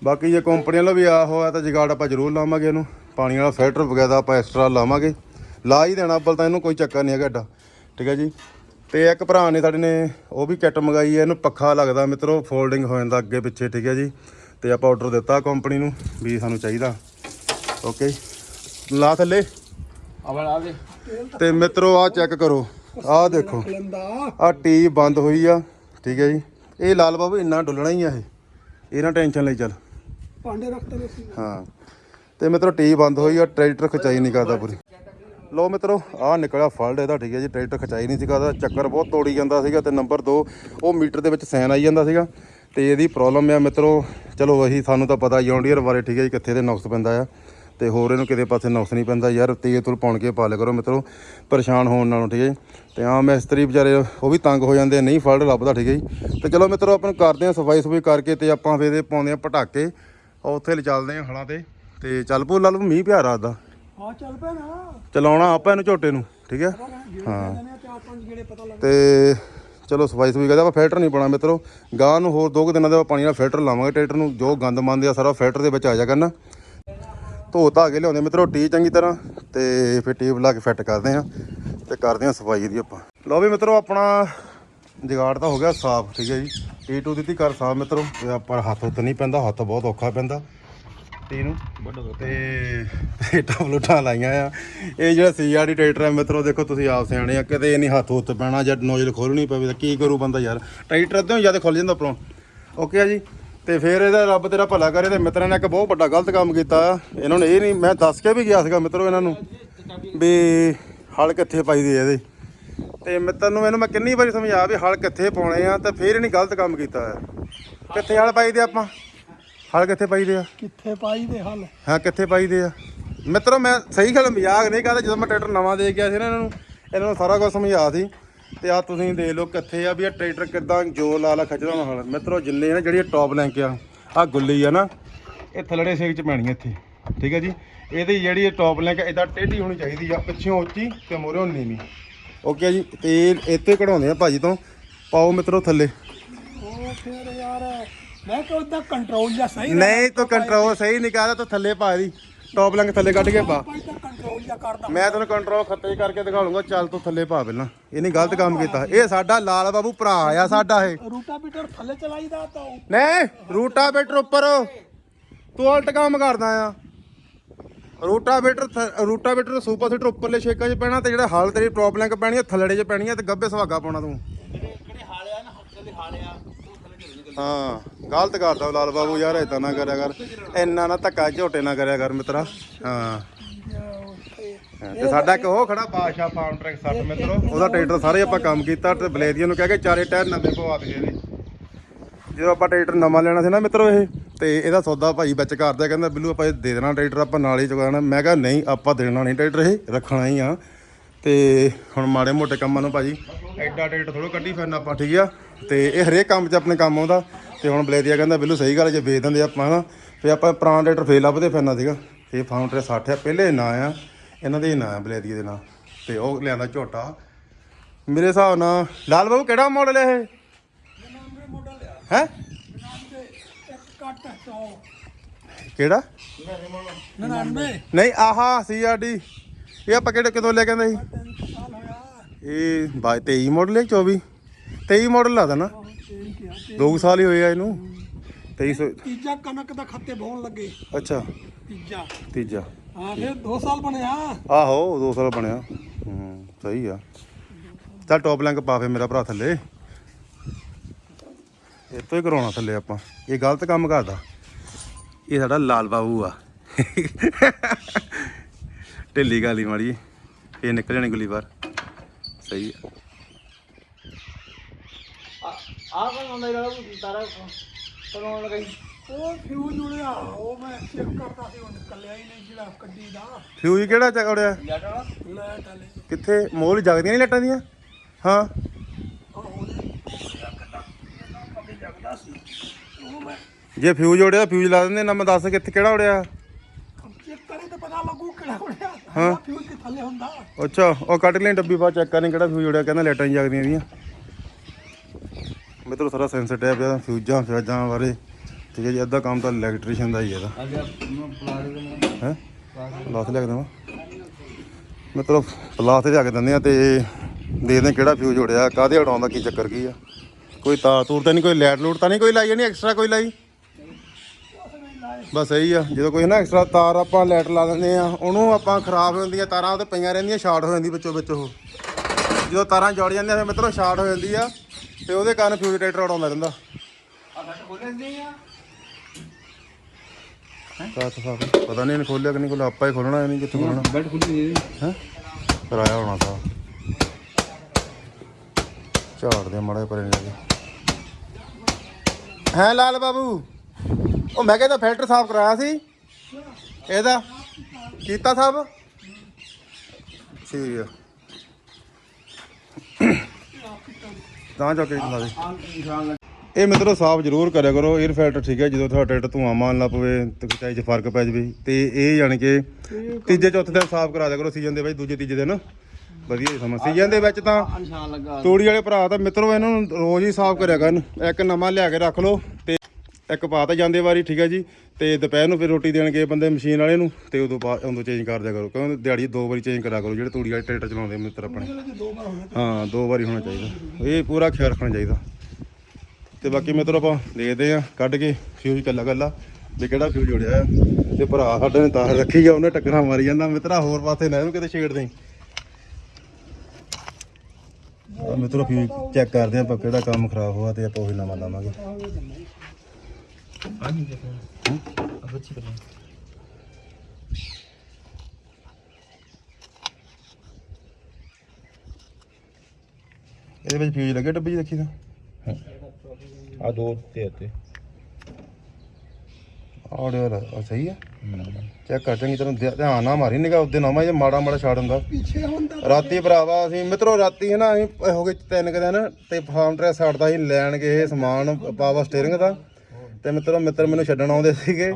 ਬਾਕੀ ਜੇ ਕੰਪਨੀ ਵੱਲੋਂ ਵੀ ਆ ਹੋਇਆ ਤਾਂ ਜਗਾੜ ਆਪਾਂ ਜ਼ਰੂਰ ਲਾਵਾਂਗੇ ਇਹਨੂੰ। ਪਾਣੀ ਵਾਲਾ ਫਿਲਟਰ ਵਗੈਰਾ ਆਪਾਂ ਐਕਸਟਰਾ ਲਾਵਾਂਗੇ। ਲਾ ਹੀ ਦੇਣਾ ਅੱਬਲ ਤਾਂ ਇਹਨੂੰ ਕੋਈ ਚੱਕਰ ਨਹੀਂ ਹੈਗਾ ਏਡਾ ਠੀਕ ਹੈ ਜੀ? ਤੇ ਇੱਕ ਭਰਾ ਨੇ ਸਾਡੇ ਨੇ ਉਹ ਵੀ ਕਿੱਟ ਮੰਗਾਈ ਹੈ ਇਹਨੂੰ ਪੱਖਾ ਲੱਗਦਾ ਮਿੱਤਰੋ ਫੋਲਡਿੰਗ ਹੋ ਜਾਂਦਾ ਅੱਗੇ ਪਿੱਛੇ ਠੀਕ ਹੈ ਜੀ? ਤੇ ਆਪਾਂ ਆਰਡਰ ਦਿੱਤਾ ਕੰਪਨੀ ਨੂੰ ਵੀ ਸਾਨੂੰ ਚਾਹੀਦਾ। ਓਕੇ ਲਾ ਥੱਲੇ। ਅਵਲ ਆ ਦੇ। ਤੇ ਮਿੱਤਰੋ ਆ ਚੈੱਕ ਕਰੋ। ਆਹ ਦੇਖੋ। ਆ ਟੀ ਬੰਦ ਹੋਈ ਆ ਠੀਕ ਹੈ ਜੀ? ਇਹ ਲਾਲ ਬਾਬੂ ਇੰਨਾ ਡੁੱਲਣਾ ਹੀ ਆ ਇਹ। ਇਹ ਨਾ ਟੈਨਸ਼ਨ ਲਈ ਚੱਲ। ਪਾਂਡੇ ਰੱਖਦੇ ਨੇ ਸੀ ਹਾਂ। ਤੇ ਮਿੱਤਰੋ ਟੀ ਬੰਦ ਹੋਈ ਆ ਟਰੈਕਟਰ ਖਚਾਈ ਨਹੀਂ ਕਰਦਾ ਪੂਰੀ। ਲੋ ਮਿੱਤਰੋ ਆ ਨਿਕਲਿਆ ਫਲਡ ਇਹਦਾ ਠੀਕ ਹੈ ਜੀ ਟਰੈਕਟਰ ਖਚਾਈ ਨਹੀਂ ਸੀਗਾ ਕਰਦਾ ਚੱਕਰ ਬਹੁਤ ਤੋੜੀ ਜਾਂਦਾ ਸੀਗਾ ਤੇ ਨੰਬਰ 2 ਉਹ ਮੀਟਰ ਦੇ ਵਿੱਚ ਸੈਨ ਆਈ ਜਾਂਦਾ ਸੀਗਾ ਤੇ ਇਹਦੀ ਪ੍ਰੋਬਲਮ ਆ ਮਿੱਤਰੋ ਚਲੋ ਅਸੀਂ ਸਾਨੂੰ ਤਾਂ ਪਤਾ ਜੌਂਡੀਅਰ ਬਾਰੇ ਠੀਕ ਹੈ ਜੀ ਕਿੱਥੇ ਦੇ ਨੁਕਸ ਪੈਂਦਾ ਆ ਤੇ ਹੋਰ ਇਹਨੂੰ ਕਿਤੇ ਪਾਸੇ ਨੁਕਸ ਨਹੀਂ ਪੈਂਦਾ ਯਾਰ ਤੇਲ ਤੁਲ ਪਾਉਣ ਕੇ ਪਾ ਲਿਆ ਕਰੋ ਮਿੱਤਰੋ ਪਰੇਸ਼ਾਨ ਹੋਣ ਨਾਲੋਂ ਠੀਕ ਹੈ ਜੀ ਤੇ ਆਮ ਮਿਸਤਰੀ ਵਿਚਾਰੇ ਉਹ ਵੀ ਤੰਗ ਹੋ ਜਾਂਦੇ ਆ, ਨਹੀਂ ਫਲਡ ਲੱਭਦਾ ਠੀਕ ਹੈ ਜੀ ਤੇ ਚਲੋ ਮਿੱਤਰੋ ਆਪਾਂ ਨੂੰ ਕਰਦੇ ਆ ਸਫ਼ਾਈ ਸਫ਼ਾਈ ਕਰਕੇ ਤੇ ਆਪਾਂ ਫੇਰ ਇਹ ਪਾਉਂਦੇ ਆ ਪਟਾਕੇ ਉੱਥੇ ਲੈ ਚੱਲਦੇ ਆ ਹਲਾਂ ਤੇ ਤੇ ਚੱਲ ਪੂ ਲੱਲ ਮੀਂਹ ਪਿਆ ਰਾਤ ਦਾ। ਹਾਂ ਚੱਲ ਪਿਆ ਚਲਾਉਣਾ ਆਪਾਂ ਇਹਨੂੰ ਝੋਟੇ ਨੂੰ, ਠੀਕ ਹੈ? ਹਾਂ। ਚਾਰ ਤੇ ਚਲੋ ਸਫ਼ਾਈ ਸਫ਼ਾਈ ਕਰਦੇ ਆਪਾਂ ਫਿਲਟਰ ਨਹੀਂ ਪਾਉਣਾ ਮਿੱਤਰੋ। ਗਾਂ ਨੂੰ ਹੋਰ ਦੋ ਕੁ ਦਿਨਾਂ ਦੇ ਪਾਣੀ ਨਾਲ ਫਿਲਟਰ ਲਾਵਾਂਗੇ, ਟਰੈਕਟਰ ਨੂੰ, ਜੋ ਗੰਦ ਮੰਨਦੇ ਆ ਸਾਰਾ ਫਿਲਟਰ ਦੇ ਵਿੱਚ ਆ ਜਾ ਕਰਨਾ। ਧੋ ਧਾ ਕੇ ਲਿਆਉਂਦੇ ਮਿੱਤਰੋ, ਟੀ ਚੰਗੀ ਤਰ੍ਹਾਂ, ਤੇ ਫਿਰ ਟੀਪ ਲਾ ਕੇ ਫਿੱਟ ਕਰਦੇ ਆ, ਤੇ ਕਰਦੇ ਆ ਸਫ਼ਾਈ ਦੀ ਆਪਾਂ। ਲਓ ਵੀ ਮਿੱਤਰੋ, ਆਪਣਾ ਜਗਾੜ ਤਾਂ ਹੋ ਗਿਆ ਸਾਫ਼, ਠੀਕ ਹੈ ਜੀ। ਏ ਟੂ ਦਿੱਤੀ ਕਰ ਸਾਫ਼ ਮਿੱਤਰੋ ਪਰ ਹੱਥ ਉੱਤ ਨਹੀਂ ਪੈਂਦਾ, ਹੱਥ ਬਹੁਤ ਔਖਾ ਪੈਂਦਾ। ਤੇ ਇਹਨੂੰ ਤੇ ਪਲੂਟਾਂ ਲਾਈਆਂ ਆ। ਇਹ ਜਿਹੜਾ ਸੀਆਰਡੀ ਟਰੈਕਟਰ ਹੈ ਮਿੱਤਰੋ ਦੇਖੋ ਤੁਸੀਂ ਆਪ ਸਿਆਣੇ ਆ ਕਿਤੇ ਨਹੀਂ ਹੱਥ ਉੱਤ ਪੈਣਾ ਜਾਂ ਨੋਜ਼ਲ ਖੋਲਣੀ ਪਵੇ ਤਾਂ ਕੀ ਕਰੂ ਬੰਦਾ ਯਾਰ? ਟਰੈਕਟਰ ਅੱਧਿਓਂ ਜ਼ਿਆਦਾ ਖੁੱਲ ਜਾਂਦਾ ਉੱਪਰੋਂ। ਓਕੇ ਆ ਜੀ? ਤੇ ਫਿਰ ਇਹਦਾ ਰੱਬ ਤੇਰਾ ਭਲਾ ਕਰੇ ਤੇ ਮਿੱਤਰਾਂ ਨੇ ਇੱਕ ਬਹੁਤ ਵੱਡਾ ਗਲਤ ਕੰਮ ਕੀਤਾ। ਇਹਨਾਂ ਨੇ ਇਹ ਨਹੀਂ ਮੈਂ ਦੱਸ ਕੇ ਵੀ ਗਿਆ ਸੀਗਾ ਮਿੱਤਰੋ ਇਹਨਾਂ ਨੂੰ ਵੀ ਹਲ ਕਿੱਥੇ ਪਾਈਦੇ ਆ ਇਹਦੇ। ਤੇ ਮਿੱਤਰ ਨੂੰ ਇਹਨੂੰ ਮੈਂ ਕਿੰਨੀ ਵਾਰੀ ਸਮਝਾ ਵੀ ਹਲ ਕਿੱਥੇ ਪਾਉਣੇ ਆ ਤੇ ਫਿਰ ਇਹਨੇ ਗਲਤ ਕੰਮ ਕੀਤਾ ਹੈ ਕਿੱਥੇ ਹਲ ਪਾਈਦੇ ਆਪਾਂ? ਹਲ ਕਿੱਥੇ ਪਾਈਦੇ ਆ? ਕਿੱਥੇ ਪਾਈ ਦੇ ਹੱਲ? ਹਾਂ ਕਿੱਥੇ ਪਾਈਦੇ ਆ? ਮਿੱਤਰੋ ਮੈਂ ਸਹੀ ਗੱਲ ਮਜ਼ਾਕ ਨਹੀਂ ਕਰਦਾ ਜਦੋਂ ਮੈਂ ਟਰੈਕਟਰ ਨਵਾਂ ਦੇ ਕੇ ਆਇਆ ਸੀ ਨਾ ਇਹਨਾਂ ਨੂੰ ਇਹਨਾਂ ਨੂੰ ਸਾਰਾ ਕੁਝ ਸਮਝਾ ਸੀ। ਤੇ ਆ ਤੁਸੀਂ ਦੇਖ ਲਓ ਕਿੱਥੇ ਆ ਵੀ ਇਹ ਟਰੈਕਟਰ ਕਿੱਦਾਂ ਜੋ ਲਾ ਲਾ ਖਿੱਚਦਾ ਹੁੰਦਾ ਹਲ। ਮਿੱਤਰੋ ਜਿੰਨੇ ਨਾ ਜਿਹੜੀ ਟੌਪ ਲੈਂਕ ਆ ਆ ਗੁੱਲੀ ਆ ਨਾ ਇਹ ਥਲੜੇ ਸੇਕ ਚ ਪੈਣੀ ਇੱਥੇ ਠੀਕ ਹੈ ਜੀ? ਇਹਦੀ ਜਿਹੜੀ ਟੌਪ ਲੈਂਕ ਇਦਾਂ ਟੇਢੀ ਹੋਣੀ ਚਾਹੀਦੀ ਆ ਪਿੱਛੋਂ ਉੱਚੀ ਤੇ ਮੋਰੋਂ ਨੀਵੀਂ। ਓਕੇ ਜੀ ਤੇ ਇਹ ਇੱਥੇ ਕਢਾਉਂਦੇ ਆ ਭਾਜੀ ਤੋਂ। ਪਾਓ ਮਿੱਤਰੋ ਥੱਲੇ। ਉਹ ਫਿਰ ਯਾਰ ਮੈਂ ਕਿ ਉਹਦਾ ਕੰਟਰੋਲ ਜਾਂ ਸਹੀ ਨਹੀਂ ਤੂੰ ਕੰਟਰੋਲ ਸਹੀ ਨਹੀਂ ਕਰਦਾ ਤੂੰ ਥੱਲੇ ਪਾ ਦੀ। ਟੌਪ ਲੈਂਕ ਥੱਲੇ ਕੱਢ ਕੇ ਪਾ। ਭਾਈ ਤਾਂ ਕੰਟਰੋਲ ਜਾਂ ਕਰਦਾ। ਮੈਂ ਤੈਨੂੰ ਕੰਟਰੋਲ ਖੱਤੇ ਕਰਕੇ ਦਿਖਾ ਲੂੰਗਾ ਚੱਲ ਤੂੰ ਥੱਲੇ ਪਾ ਪਹਿਲਾਂ। ਇਹਨੇ ਗਲਤ ਕੰਮ ਕੀਤਾ। ਇਹ ਸਾਡਾ ਲਾਲ ਬਾਬੂ ਭਰਾ ਆ ਸਾਡਾ ਇਹ। ਰੂਟਾ ਬੀਟਰ ਥੱਲੇ ਚਲਾਈਦਾ ਤਾਂ ਨਹੀਂ ਰੂਟਾਵੇਟਰ ਉੱਪਰ। ਤੂੰ ਉਲਟ ਕੰਮ ਕਰਦਾ ਆ। ਰੂਟਾਵੇਟਰ ਰੂਟਾਵੇਟਰ ਸੁਪਰ ਸੀਟਰ ਉੱਪਰਲੇ ਛੇਕਾਂ 'ਚ ਪੈਣਾ ਤੇ ਜਿਹੜਾ ਹਲ ਤੇਰੀ ਟੌਪ ਲੈਂਕ ਪੈਣੀ ਆ ਥੱਲੜੇ 'ਚ ਪੈਣੀ ਆ ਤੇ ਗੱਬੇ ਸੁਹਾਗਾ ਪਾਉਣਾ ਤੂੰ। ਜਿਹੜੇ ਹਾਲੇ ਆ ਨਾ ਹੱਥ ਦੇ ਹਾਲੇ ਆ ਉਹ ਥੱਲੇ ਝੁੱਲ ਨਿਕਲ ਹਾਂ, ਗਲਤ ਕਰਦਾ ਉਹ ਲਾਲ ਬਾਬੂ ਯਾਰ, ਏਦਾਂ ਨਾ ਕਰਿਆ ਕਰ। ਇੰਨਾ ਨਾ ਧੱਕਾ ਝੋਟੇ ਨਾ ਕਰਿਆ ਕਰ ਮਿੱਤਰਾ। ਹਾਂ। ਤੇ ਸਾਡਾ ਇੱਕ ਉਹ ਖੜਾ ਬਾਦਸ਼ਾਹ ਫਾਰਮ ਟਰੈਕ 60 ਮਿੱਤਰੋ। ਉਹਦਾ ਟਰੈਕਟਰ ਸਾਰੇ ਆਪਾਂ ਕੰਮ ਕੀਤਾ ਤੇ ਬਲੇਦੀਆਂ ਨੂੰ ਕਹਿ ਕੇ ਚਾਰੇ ਟਾਇਰ ਨਵੇਂ ਪਵਾ ਦਈਏ ਇਹਦੇ ਜਦੋਂ ਆਪਾਂ ਟਰੈਕਟਰ ਨਵਾਂ ਲੈਣਾ ਸੀ ਨਾ ਮਿੱਤਰੋ ਇਹ, ਤੇ ਇਹਦਾ ਸੌਦਾ ਭਾਈ ਵਿੱਚ ਕਰਦਾ ਕਹਿੰਦਾ, ਬਿੱਲੂ, ਆਪਾਂ ਇਹ ਦੇ ਦੇਣਾ ਟਰੈਕਟਰ, ਆਪਾਂ ਨਾਲ ਹੀ ਚੁਕਾਣਾ ਮੈਂ ਕਿਹਾ, ਨਹੀਂ, ਆਪਾਂ ਦੇਣਾ ਨਹੀਂ ਟਰੈਕਟਰ ਇਹ, ਰੱਖਣਾ ਹੀ ਆ। ਤੇ ਹੁਣ ਮਾੜੇ ਮੋਟੇ ਕੰਮਾਂ ਨੂੰ ਭਾਜੀ, ਐਡਾ ਟਰੈਕਟਰ ਥੋੜਾ ਕੱਢੀ ਫਿਰਨਾ ਆਪਾਂ, ਠੀਕ ਆ? ਤੇ ਇਹ ਹਰੇਕ ਕੰਮ 'ਚ ਆਪਣੇ ਕੰਮ ਆਉਂਦਾ। ਤੇ ਹੁਣ ਬਲੇਦੀਆ ਕਹਿੰਦਾ ਬਿੱਲੂ ਸਹੀ ਗੱਲ ਜੇ ਵੇਚ ਦਿੰਦੇ ਆਪਾਂ ਨਾ ਫੇ ਆਪਾਂ ਪੁਰਾਣਾ ਟਰੈਕਟਰ ਫੇਰ ਲੱਭਦੇ ਫਿਰਨਾ ਸੀਗਾ। ਇਹ ਫਾਊਂਡਰ 60 ਆ ਪਹਿਲੇ ਨਾਂ ਆ ਇਹਨਾਂ ਦੇ ਨਾਂ ਆ ਬਲੇਦੀਆ ਦੇ ਨਾਂ। ਤੇ ਉਹ ਲਿਆਂਦਾ ਝੋਟਾ। ਮੇਰੇ ਹਿਸਾਬ ਨਾਲ ਲਾਲ ਬਾਬੂ ਕਿਹੜਾ ਮਾਡਲ ਹੈ ਇਹ? ਆ ਹੈ? ਕਿਹੜਾ? 99 ਨਹੀਂ ਆਹਾ ਸੀਆਰਡੀ ਇਹ ਆਪਾਂ ਕਿਹੜੇ ਕਿਦੋਂ ਲੈ ਕੇ ਆਂਦੇ ਸੀ? ਇਹ 23 ਮਾਡਲ ਹੈ 24 23 ਮਾਡਲ ਲੱਗਦਾ ਨਾ ਉਹ ਤੇਲ ਕਿਹਾ ਤੇ 2 ਸਾਲ ਹੀ ਹੋਏ ਆ ਇਹਨੂੰ। 2300 ਤੀਜਾ ਕਣਕ ਦਾ ਖੱਤੇ ਬਹੁਣ ਲੱਗੇ। ਅੱਛਾ। ਤੀਜਾ। ਤੀਜਾ। ਹਾਂ ਫਿਰ 2 ਸਾਲ ਬਣਿਆ। ਆਹੋ 2 ਸਾਲ ਬਣਿਆ। ਹੂੰ ਸਹੀ ਆ। ਚੱਲ ਟੌਪ ਲੈਂਕ ਪਾ ਫੇ ਮੇਰਾ ਭਰਾ ਥੱਲੇ। ਇਹ ਤੋਂ ਹੀ ਕਰਾਉਣਾ ਥੱਲੇ ਆਪਾਂ। ਇਹ ਗਲਤ ਕੰਮ ਕਰਦਾ। ਇਹ ਸਾਡਾ ਲਾਲ ਬਾਬੂ ਆ। ਢਿੱਲੀ ਗਾਲੀ ਮਾੜੀ ਇਹ ਨਿਕਲ ਜਾਣੀ ਗੁੱਲੀ ਬਾਹਰ। ਸਹੀ ਆ। ਆ ਕੌਣ ਆਉਂਦਾ ਇਹਦਾ ਤਾਰਾ ਕਦੋਂ ਲਗਾਈ ਉਹ ਫਿਊਜ਼ ਉੜਿਆ ਉਹ ਮੈਂ ਚੈੱਕ ਕਰਦਾ ਸੀ ਉਹ ਨਿਕਲਿਆ ਹੀ ਨਹੀਂ ਜਿਹੜਾ ਕੱਢੀ ਦਾ। ਫਿਊਜ਼ ਕਿਹੜਾ ਚੱਕੜਿਆ ਜੱਟ ਵਾਲਾ? ਲੈਟ ਵਾਲੇ। ਕਿੱਥੇ? ਮੋਲ ਜਗਦੀਆਂ ਨਹੀਂ ਲੱਟਾਂ ਦੀਆਂ? ਹਾਂ। ਜੇ। ਫਿਊਜ਼ ਉੜਿਆ ਫਿਊਜ਼ ਲਾ ਦਿੰਦੇ ਨਾ ਮੈਂ ਦੱਸ ਕਿੱਥੇ ਕਿਹੜਾ ਉੜਿਆ। ਚੈੱਕ ਕਰੇ ਤਾਂ ਪਤਾ ਲੱਗੂ ਕਿਹੜਾ ਉੜਿਆ। ਹਾਂ। ਫਿਊਜ਼ ਕਿ ਥੱਲੇ ਹੁੰਦਾ। ਅੱਛਾ ਉਹ ਕੱਢ ਲਈ ਡੱਬੀ ਬਾਅਦ ਚੈੱਕ ਕਰਨੀ ਕਿਹੜਾ ਫਿਊਜ਼ ਉੜਿਆ ਕਹਿੰਦਾ ਲਾਈਟਾਂ ਨਹੀਂ ਜਗਦੀਆਂ ਇਹਦੀਆਂ ਮਿੱਤਰੋ ਸਾਰਾ ਸੈਂਸਿਟਿਵ ਪਿਆ ਫਿਊਜ਼ਾਂ ਫਿਊਜ਼ਾਂ ਬਾਰੇ। ਠੀਕ ਹੈ ਜੀ ਅੱਧਾ ਕੰਮ ਤਾਂ ਇਲੈਕਟ੍ਰੀਸ਼ੀਅਨ ਦਾ ਹੀ ਹੈ ਦੇ ਹੈ? ਪਲਾਸ ਲਿਆ ਕੇ ਦੇਵਾਂ। ਮਿੱਤਰੋ ਪਲਾਸ ਤੇ ਜਾ ਕੇ ਦਿੰਦੇ ਆ ਤੇ ਦੇਖਦੇ ਹਾਂ ਕਿਹੜਾ ਫਿਊਜ਼ ਉੜਿਆ ਕਾਹਦੇ ਉਡਾਉਂਦਾ ਕੀ ਚੱਕਰ ਕੀ ਆ। ਕੋਈ ਤਾਰ ਤੂਰ ਤਾਂ ਨਹੀਂ ਕੋਈ ਲਾਈਟ ਲੂਟ ਤਾਂ ਨਹੀਂ ਕੋਈ ਲਾਈ ਨਹੀਂ ਐਕਸਟਰਾ ਕੋਈ ਲਾਈ? ਬਸ ਇਹੀ ਆ ਜਦੋਂ ਕੋਈ ਨਾ ਐਕਸਟਰਾ ਤਾਰ ਆਪਾਂ ਲਾਈਟ ਲਾ ਦਿੰਦੇ ਆ ਉਹਨੂੰ ਆਪਾਂ ਖਰਾਬ ਹੋ ਜਾਂਦੀਆਂ ਤਾਰਾਂ ਉਹਤੇ ਪਈਆਂ ਰਹਿੰਦੀਆਂ ਸ਼ਾਰਟ ਹੋ ਜਾਂਦੀ ਵਿੱਚੋਂ ਵਿੱਚ ਉਹ। ਜਦੋਂ ਤਾਰਾਂ ਜੁੜ ਜਾਂਦੀਆਂ ਫਿਰ ਮਿੱਤਰੋ ਸ਼ਾਰਟ ਹੋ ਜਾਂਦੀ ਆ। ਤੇ ਉਹਦੇ ਕਾਰਨ ਫਿਊਜ਼ ਡਾਇਰੈਕਟਰ ਉਡਾਉਂਦਾ ਰਹਿੰਦਾ। ਆ ਸੱਟ ਖੋਲੇ ਨਹੀਂ ਆ ਤਾਂ ਤਾਂ ਪਤਾ ਨਹੀਂ ਇਹਨੇ ਖੋਲਿਆ ਕਿ ਨਹੀਂ ਖੋਲਿਆ ਆਪਾਂ ਹੀ ਖੋਲਣਾ ਨਹੀਂ ਕਿੱਥੇ ਖੋਲਣਾ। ਬੈਠ ਖੁੱਲੀ ਦੇ ਹੈ ਕਰਾਇਆ ਹੋਣਾ ਤਾਂ। ਝਾੜ ਦੇ ਮੜੇ ਪਰੇ ਜਾ ਕੇ ਹੈ ਲਾਲ ਬਾਬੂ? ਉਹ ਮੈਂ ਕਹਿੰਦਾ ਫਿਲਟਰ ਸਾਫ਼ ਕਰਾਇਆ ਸੀ। ਇਹਦਾ? ਕੀਤਾ ਸਾਫ਼? ਠੀਕ ਆ। ਤਾਂ ਜਾ ਕੇ ਇਨਸਾਨ ਇਹ ਮਿੱਤਰੋ ਸਾਫ਼ ਜ਼ਰੂਰ ਕਰਿਆ ਕਰੋ। 에ਅਰ ਫਿਲਟਰ ਠੀਕ ਹੈ ਜਦੋਂ ਤੁਹਾਡਾ ਟਰੈਕਟਰ ਧੂਆਂ ਮਾਰਨ ਲੱਗ ਪਵੇ ਤੇ ਚਾਹੇ 'ਚ ਫ਼ਰਕ ਪੈ ਜਵੇ। ਤੇ ਇਹ ਯਾਨੀ ਕਿ ਤੀਜੇ ਚੌਥੇ ਦਿਨ ਸਾਫ਼ ਕਰਾ ਦਿਆ ਕਰੋ ਸੀਜ਼ਨ ਦੇ ਵਿੱਚ ਦੂਜੇ ਤੀਜੇ ਦਿਨ। ਵਧੀਆ ਹੀ ਸਮਾਂ। ਸੀਜ਼ਨ ਦੇ ਵਿੱਚ ਤਾਂ ਤੂੜੀ ਵਾਲੇ ਭਰਾ ਤਾਂ ਮਿੱਤਰੋ ਇਹਨਾਂ ਨੂੰ ਰੋਜ਼ ਹੀ ਸਾਫ਼ ਕਰਿਆ ਕਰਨ। ਇੱਕ ਨਵਾਂ ਲਿਆ ਕੇ ਰੱਖ ਲਓ ਤੇ ਇੱਕ ਪਾ ਤਾਂ ਜਾਂਦੇ ਵਾਰੀ, ਠੀਕ ਹੈ ਜੀ। ਤੇ ਦੁਪਹਿਰ ਨੂੰ ਫਿਰ ਰੋਟੀ ਦੇਣਗੇ ਬੰਦੇ ਮਸ਼ੀਨ ਵਾਲੇ ਨੂੰ, ਤੇ ਉਦੋਂ ਬਾਅਦ ਉਦੋਂ ਚੇਂਜ ਕਰ ਦਿਆ ਕਰੋ। ਕਿਉਂਕਿ ਦਿਹਾੜੀ ਦੋ ਵਾਰੀ ਚੇਂਜ ਕਰਾ ਕਰੋ, ਜਿਹੜੇ ਤੂੜੀ ਵਾਲੇ ਟਰੈਕਟਰ ਚਲਾਉਂਦੇ ਮਿੱਤਰ ਆਪਣੇ। ਹਾਂ, ਦੋ ਵਾਰੀ ਹੋਣਾ ਚਾਹੀਦਾ। ਇਹ ਪੂਰਾ ਖਿਆਲ ਰੱਖਣਾ ਚਾਹੀਦਾ। ਤੇ ਬਾਕੀ ਮਿੱਤਰੋ ਆਪਾਂ ਦੇਖਦੇ ਆ ਕੱਢ ਕੇ ਫਿਊਜ਼ ਕੱਲਾ ਕੱਲਾ ਵੀ ਕਿਹੜਾ ਫਿਊਜ਼ ਜੁੜਿਆ ਆ। ਤੇ ਭਰਾ ਸਾਡੇ ਨੇ ਤਾਰ ਰੱਖੀ ਆ, ਉਹਨੇ ਟੱਕਰਾਂ ਮਾਰੀ ਜਾਂਦਾ। ਮਿੱਤਰਾ, ਹੋਰ ਪਾਸੇ ਨਾ ਇਹਨੂੰ ਕਿਤੇ ਛੇੜ ਦੇ ਆ ਮਿੱਤਰੋ ਫਿਊਜ਼ ਚੈੱਕ ਕਰਦੇ ਆ ਆਪਾਂ ਕਿਹੜਾ ਕੰਮ ਖਰਾਬ ਹੋਇਆ ਤੇ ਆਪਾਂ ਉਹੀ ਨਵਾਂ ਲਾਵਾਂਗੇ। ਇਹਦੇ ਵਿੱਚ ਫਿਊਜ਼ ਲੱਗੇ ਡੱਬੀ 'ਚ ਦੇਖੀ ਤਾਂ ਆ ਦੋ ਤੇ ਤੇ ਆੜਿਆ ਆ ਸਹੀ ਆ ਚੈੱਕ ਕਰ ਚੰਗੀ ਤਰ੍ਹਾਂ ਧਿਆ- ਧਿਆਨ ਨਾਲ ਮਾਰੀ ਨਿਗਾ ਉਹਦੇ ਨਾਮਾ ਜੇ ਮਾੜਾ ਮਾੜਾ ਛੱਡ ਹੁੰਦਾ ਪਿੱਛੇ ਹੁੰਦਾ ਰਾਤੀ ਭਰਾਵਾ ਅਸੀਂ ਮਿੱਤਰੋ ਰਾਤੀ ਹੈ ਨਾ ਅਸੀਂ ਹੋ ਗਏ ਤਿੰਨ ਕੁ ਦਿਨ ਤੇ ਫਾਰਮ ਟਰੈਕ ਛੱਡਦਾ ਸੀ ਲੈਣ ਗਏ ਇਹ ਸਮਾਨ ਪਾਵਰ ਸਟੀਅਰਿੰਗ ਦਾ ਤੇ ਮਿੱਤਰੋ ਮਿੱਤਰ ਮੈਨੂੰ ਛੱਡਣ ਆਉਂਦੇ ਸੀਗੇ।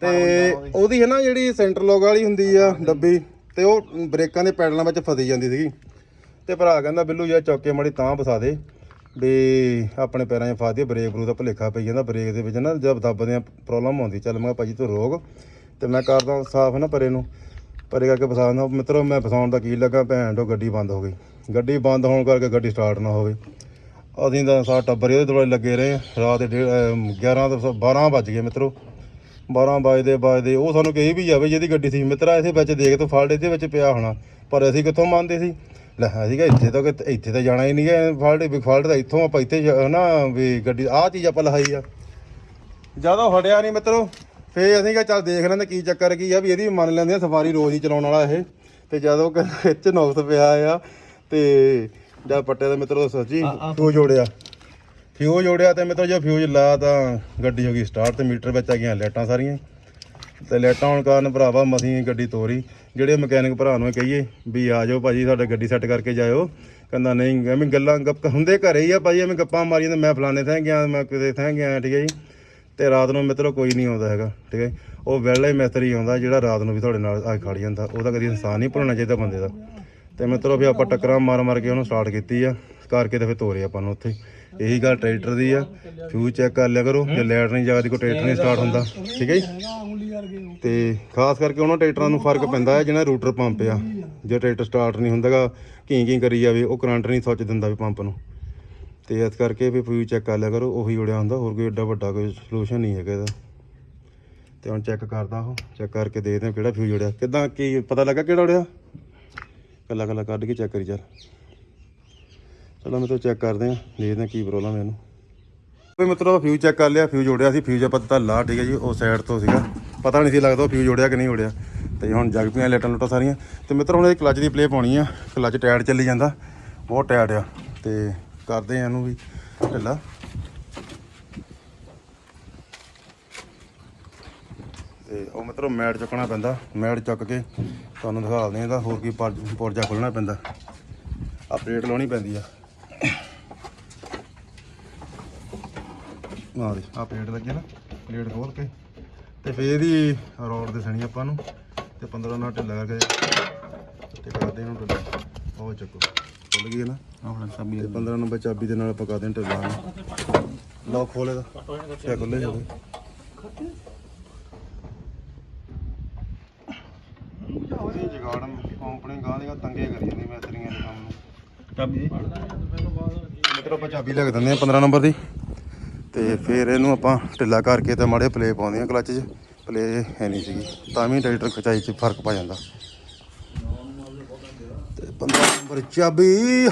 ਤੇ ਉਹਦੀ ਹੈ ਨਾ ਜਿਹੜੀ ਸੈਂਟਰ ਲੋਗ ਵਾਲੀ ਹੁੰਦੀ ਆ ਡੱਬੀ ਤੇ ਉਹ ਬ੍ਰੇਕਾਂ ਦੇ ਪੈਡਲਾਂ ਵਿੱਚ ਫਸੀ ਜਾਂਦੀ ਸੀਗੀ। ਤੇ ਭਰਾ ਕਹਿੰਦਾ ਬਿੱਲੂ ਯਾਰ ਚੌਕੇ ਮੜੀ ਤਾਂ ਫਸਾ ਦੇ ਵੀ ਆਪਣੇ ਪੈਰਾਂ 'ਚ ਫਸ ਦੀ ਬ੍ਰੇਕ ਬਰੂ ਦਾ ਭੁਲੇਖਾ ਪਈ ਜਾਂਦਾ ਬ੍ਰੇਕ ਦੇ ਵਿੱਚ ਨਾ ਜਦ ਦੱਬਦੇ ਆ ਪ੍ਰੋਬਲਮ ਆਉਂਦੀ ਚੱਲ ਮੈਂ ਭਾਜੀ ਤੂੰ ਰੋਕ ਤੇ ਮੈਂ ਕਰਦਾ ਸਾਫ਼ ਨਾ ਪਰੇ ਨੂੰ ਪਰੇ ਕਰਕੇ ਫਸਾ ਦਿੰਦਾ। ਮਿੱਤਰੋ ਮੈਂ ਫਸਾਉਣ ਦਾ ਕੀ ਲੱਗਾ ਭੈਣ ਤੋਂ ਗੱਡੀ ਬੰਦ ਹੋ ਗਈ। ਗੱਡੀ ਬੰਦ ਹੋਣ ਕਰਕੇ ਗੱਡੀ ਸਟਾਰਟ ਨਾ ਹੋਵੇ। ਅਸੀਂ ਤਾਂ ਸਾਰਾ ਟੱਬਰ ਉਹਦੇ ਦੁਆਲੇ ਲੱਗੇ ਰਹੇ ਰਾਤ ਦੇ ਡੇਢ- 11 ਤੋਂ 12 ਵੱਜ ਗਏ ਮਿੱਤਰੋ। 12 ਵਜਦੇ, ਵੱਜਦੇ। ਉਹ ਸਾਨੂੰ ਕਹੀ ਵੀ ਜਾਵੇ ਜਿਹਦੀ ਗੱਡੀ ਸੀ, ਮਿੱਤਰਾ, ਇਸੇ ਵਿੱਚ ਦੇਖ ਤੂੰ ਫਾਲਟ ਇਹਦੇ ਵਿੱਚ ਪਿਆ ਹੋਣਾ। ਪਰ ਅਸੀਂ ਕਿੱਥੋਂ ਮੰਨਦੇ ਸੀ? ਲੈ, ਅਸੀਂ ਕਿਹਾ ਇੱਥੇ ਤਾਂ ਕਿ- ਇੱਥੇ ਤਾਂ ਜਾਣਾ ਹੀ ਨਹੀਂ ਹੈ। ਫਾਲਟ, ਵੀ ਫਾਲਟ ਤਾਂ ਇੱਥੋਂ ਆਪਾਂ ਇੱਥੇ ਨਾ, ਵੀ ਗੱਡੀ, ਆਹ ਚੀਜ਼ ਆਪਾਂ ਲਹਾਈ ਆ। ਜਦੋਂ ਹਟਿਆ ਨਹੀਂ ਮਿੱਤਰੋ। ਫੇਰ ਅਸੀਂ ਕਿਹਾ ਚੱਲ ਦੇਖ ਲੈਂਦੇ ਕੀ ਚੱਕਰ ਕੀ ਆ, ਵੀ ਇਹਦੀ ਮੰਨ ਲੈਂਦੇ ਆ ਸਫਾਰੀ ਰੋਜ਼ ਹੀ ਚਲਾਉਣ ਵਾਲਾ ਇਹ। ਤੇ ਜਦੋਂ ਕਿ 'ਚ ਨੁਕਸ ਪਿਆ ਆ, ਤੇ ਜਦ ਪੱਟੇ ਦਾ ਮਿੱਤਰੋ ਸੱਚੀ ਫਿਊਜ਼ ਜੋੜਿਆ। ਫਿਊਜ਼ ਜੋੜਿਆ ਤੇ ਮਿੱਤਰੋ ਜੇ ਫਿਊਜ਼ ਲਾ ਤਾਂ ਗੱਡੀ ਹੋ ਗਈ ਸਟਾਰਟ ਤੇ ਮੀਟਰ ਵਿੱਚ ਆ ਗਈਆਂ ਲਾਈਟਾਂ ਸਾਰੀਆਂ। ਤੇ ਲਾਈਟਾਂ ਹੋਣ ਕਾਰਨ ਭਰਾਵਾ ਮਸੀਂ ਗੱਡੀ ਤੋਰੀ। ਜਿਹੜੇ ਮਕੈਨਿਕ ਭਰਾ ਨੂੰ ਕਹੀਏ ਵੀ ਆ ਜਾਓ ਭਾਜੀ ਸਾਡਾ ਗੱਡੀ ਸੈੱਟ ਕਰਕੇ ਜਾਇਓ। ਕਹਿੰਦਾ ਨਹੀਂ ਐਵੇਂ ਗੱਲਾਂ ਗੱਪ ਹੁੰਦੇ ਘਰੇ ਹੀ ਆ ਭਾਜੀ ਐਵੇਂ ਗੱਪਾਂ ਮਾਰੀ ਜਾਂਦੇ ਮੈਂ ਫਲਾਣੇ ਥਾਂ ਗਿਆ ਮੈਂ ਕਿਤੇ ਥਾਂ ਗਿਆ ਠੀਕ ਹੈ ਜੀ। ਤੇ ਰਾਤ ਨੂੰ ਮਿੱਤਰੋ ਕੋਈ ਨਹੀਂ ਆਉਂਦਾ ਹੈਗਾ ਠੀਕ ਹੈ ਉਹ ਵੈਲਾ ਹੀ ਮਿਸਤਰੀ ਆਉਂਦਾ ਜਿਹੜਾ ਰਾਤ ਨੂੰ ਵੀ ਤੁਹਾਡੇ ਨਾਲ ਆ ਖੜ ਜਾਂਦਾ। ਉਹਦਾ ਕਦੀ ਇਨਸਾਨ ਨਹੀਂ ਭੁੱਲਣਾ ਚਾਹੀਦਾ ਬੰਦੇ ਦਾ। ਤੇ ਮਿੱਤਰੋ ਵੀ ਆਪਾਂ ਟੱਕਰਾਂ ਮਾਰ ਮਾਰ ਕੇ ਉਹਨੂੰ ਸਟਾਰਟ ਕੀਤੀ ਆ। ਕਰਕੇ ਤੇ ਫਿਰ ਤੋਰੇ ਆਪਾਂ ਨੂੰ ਉੱਥੇ। ਇਹੀ ਗੱਲ ਟਰੈਕਟਰ ਦੀ ਆ। ਫਿਊਜ਼ ਚੈੱਕ ਕਰ ਲਿਆ ਕਰੋ। ਜੇ ਲਾਈਟ ਨਹੀਂ ਜਗਦੀ ਕੋਈ ਟਰੈਕਟਰ ਨਹੀਂ ਸਟਾਰਟ ਹੁੰਦਾ। ਠੀਕ ਹੈ ਜੀ? ਹੈਗਾ ਤੇ ਖਾਸ ਕਰਕੇ ਉਹਨਾਂ ਟਰੈਕਟਰਾਂ ਨੂੰ ਫ਼ਰਕ ਪੈਂਦਾ ਹੈ ਜਿਹੜਾ ਰੂਟਰ ਪੰਪ ਆ। ਜੇ ਟਰੈਕਟਰ ਸਟਾਰਟ ਨਹੀਂ ਹੁੰਦਾਗਾ, ਘੀਂ ਘੀਂ ਕਰੀ ਜਾਵੇ, ਉਹ ਕਰੰਟ ਨਹੀਂ ਸੱਚ ਦਿੰਦਾ ਵੀ ਪੰਪ ਨੂੰ। ਤੇ ਇਸ ਕਰਕੇ ਵੀ ਫਿਊਜ਼ ਚੈੱਕ ਕਰ ਲਿਆ ਕਰੋ। ਉਹੀ ਉੜਿਆ ਹੁੰਦਾ, ਹੋਰ ਕੋਈ ਏਡਾ ਵੱਡਾ ਕੋਈ ਸੋਲੂਸ਼ਨ ਨਹੀਂ ਹੈਗਾ ਇਹਦਾ। ਤੇ ਹੁਣ ਚੈੱਕ ਕਰਦਾ ਉਹ। ਚੈੱਕ ਕਰਕੇ ਦੇਖਦੇ ਹਾਂ ਕਿਹੜਾ ਫਿਊਜ਼ ਉੜਿਆ। ਕਿਦਾਂ ਕੀ ਪਤਾ ਲੱਗਾ ਕਿਹੜਾ ਉੜਿਆ? ਕੱਲਾ ਕੱਲਾ ਕੱਢ ਕੇ ਚੈੱਕ ਕਰੀ ਚੱਲ। ਚਲੋ ਮੈਂ ਤਾਂ ਚੈੱਕ ਕਰਦੇ ਹਾਂ, ਦੇਖਦੇ ਹਾਂ ਕੀ ਪ੍ਰੋਬਲਮ ਹੈ ਇਹਨੂੰ। ਵੀ ਮਿੱਤਰੋ ਫਿਊਜ਼ ਚੈੱਕ ਕਰ ਲਿਆ ਫਿਊਜ਼ ਜੋੜਿਆ ਸੀ ਫਿਊਜ਼ ਆਪਾਂ ਤਾਂ ਲਾ ਠੀਕ ਹੈ ਜੀ, ਉਹ ਸਾਈਡ ਤੋਂ ਸੀਗਾ। ਪਤਾ ਨਹੀਂ ਸੀ ਲੱਗਦਾ ਉਹ ਫਿਊਜ਼ ਜੋੜਿਆ ਕਿ ਨਹੀਂ ਜੋੜਿਆ। ਤੇ ਹੁਣ ਜਗ ਪਈਆਂ ਲੈਟਾਂ ਲੁੱਟਾਂ ਸਾਰੀਆਂ। ਤੇ ਮਿੱਤਰੋ, ਹੁਣ ਇਹ ਕਲੱਚ ਦੀ ਪਲੇ ਪਾਉਣੀ ਆ। ਕਲੱਚ ਟਾਇਰ ਚੱਲੀ ਜਾਂਦਾ। ਬਹੁਤ ਟਾਇਰ ਆ। ਤੇ ਕਰਦੇ ਆ ਇਹਨੂੰ ਵੀ ਢਿੱਲਾ। ਤੇ ਉਹ ਮਿੱਤਰੋ ਮੈਟ ਚੁੱਕਣਾ ਪੈਂਦਾ ਮੈਟ ਚੁੱਕ ਕੇ ਤੁਹਾਨੂੰ ਦਿਖਾਉਂਦੇ ਆ ਇਹਦਾ ਹੋਰ ਕੀ ਪਰ- ਪੁਰਜਾ ਖੋਲਣਾ ਪੈਂਦਾ। ਆ ਪਲੇਟ ਲਾਉਣੀ ਪੈਂਦੀ ਆ। ਆ ਦੇ ਆ ਪਲੇਟ ਲੱਗੀ ਨਾ ਪਲੇਟ ਖੋਲ ਕੇ। ਤੇ ਫੇਰ ਇਹਦੀ ਰੋਡ ਦੇ ਸਣੀ ਆਪਾਂ ਨੂੰ ਤੇ 15 ਨਾਲ ਢਿੱਲਾ ਕਰਕੇ ਤੇ ਕਰਦੇ ਇਹਨੂੰ ਢਿੱਲਾ। ਉਹ ਚੱਕੋ ਖੁੱਲ ਗਈ ਨਾ? ਆਪਣਾ ਸਾਬੀ ਤੇ 15 ਨੰਬਰ ਚਾਬੀ ਦੇ ਨਾਲ ਆਪਾਂ ਕਰਦੇ ਹਾਂ ਢਿੱਲਾ ਨੂੰ। ਲਓ ਖੋਲੇ ਦਾ ਚੈੱਕ ਖੁੱਲੇ ਜਾਵੇ ਉਹਦੀ ਜਗਾੜ ਕੰਪਨੀ ਗਾਂ ਦੀਆਂ ਤੰਗੇ ਕਰੀ ਜਾਂਦੀ ਮੈਸਤਰੀਆਂ ਦੇ ਕੰਮ ਨੂੰ ਚਾਬੀ ਮਿੱਤਰੋ ਆਪਾਂ ਚਾਬੀ ਲਿਖ ਦਿੰਦੇ ਆ 15 ਨੰਬਰ ਦੀ। ਤੇ ਫਿਰ ਇਹਨੂੰ ਆਪਾਂ ਢਿੱਲਾ ਕਰਕੇ ਤੇ ਮਾੜੇ ਪਲੇ ਪਾਉਂਦੇ ਆ ਕਲੱਚ 'ਚ। ਪਲੇ ਹੈ ਨਹੀਂ ਸੀਗੀ। ਤਾਂ ਵੀ ਟਰੈਕਟਰ ਖਚਾਈ 'ਚ ਫ਼ਰਕ ਪਾ ਜਾਂਦਾ। ਤੇ 15 ਨੰਬਰ ਚਾਬੀ।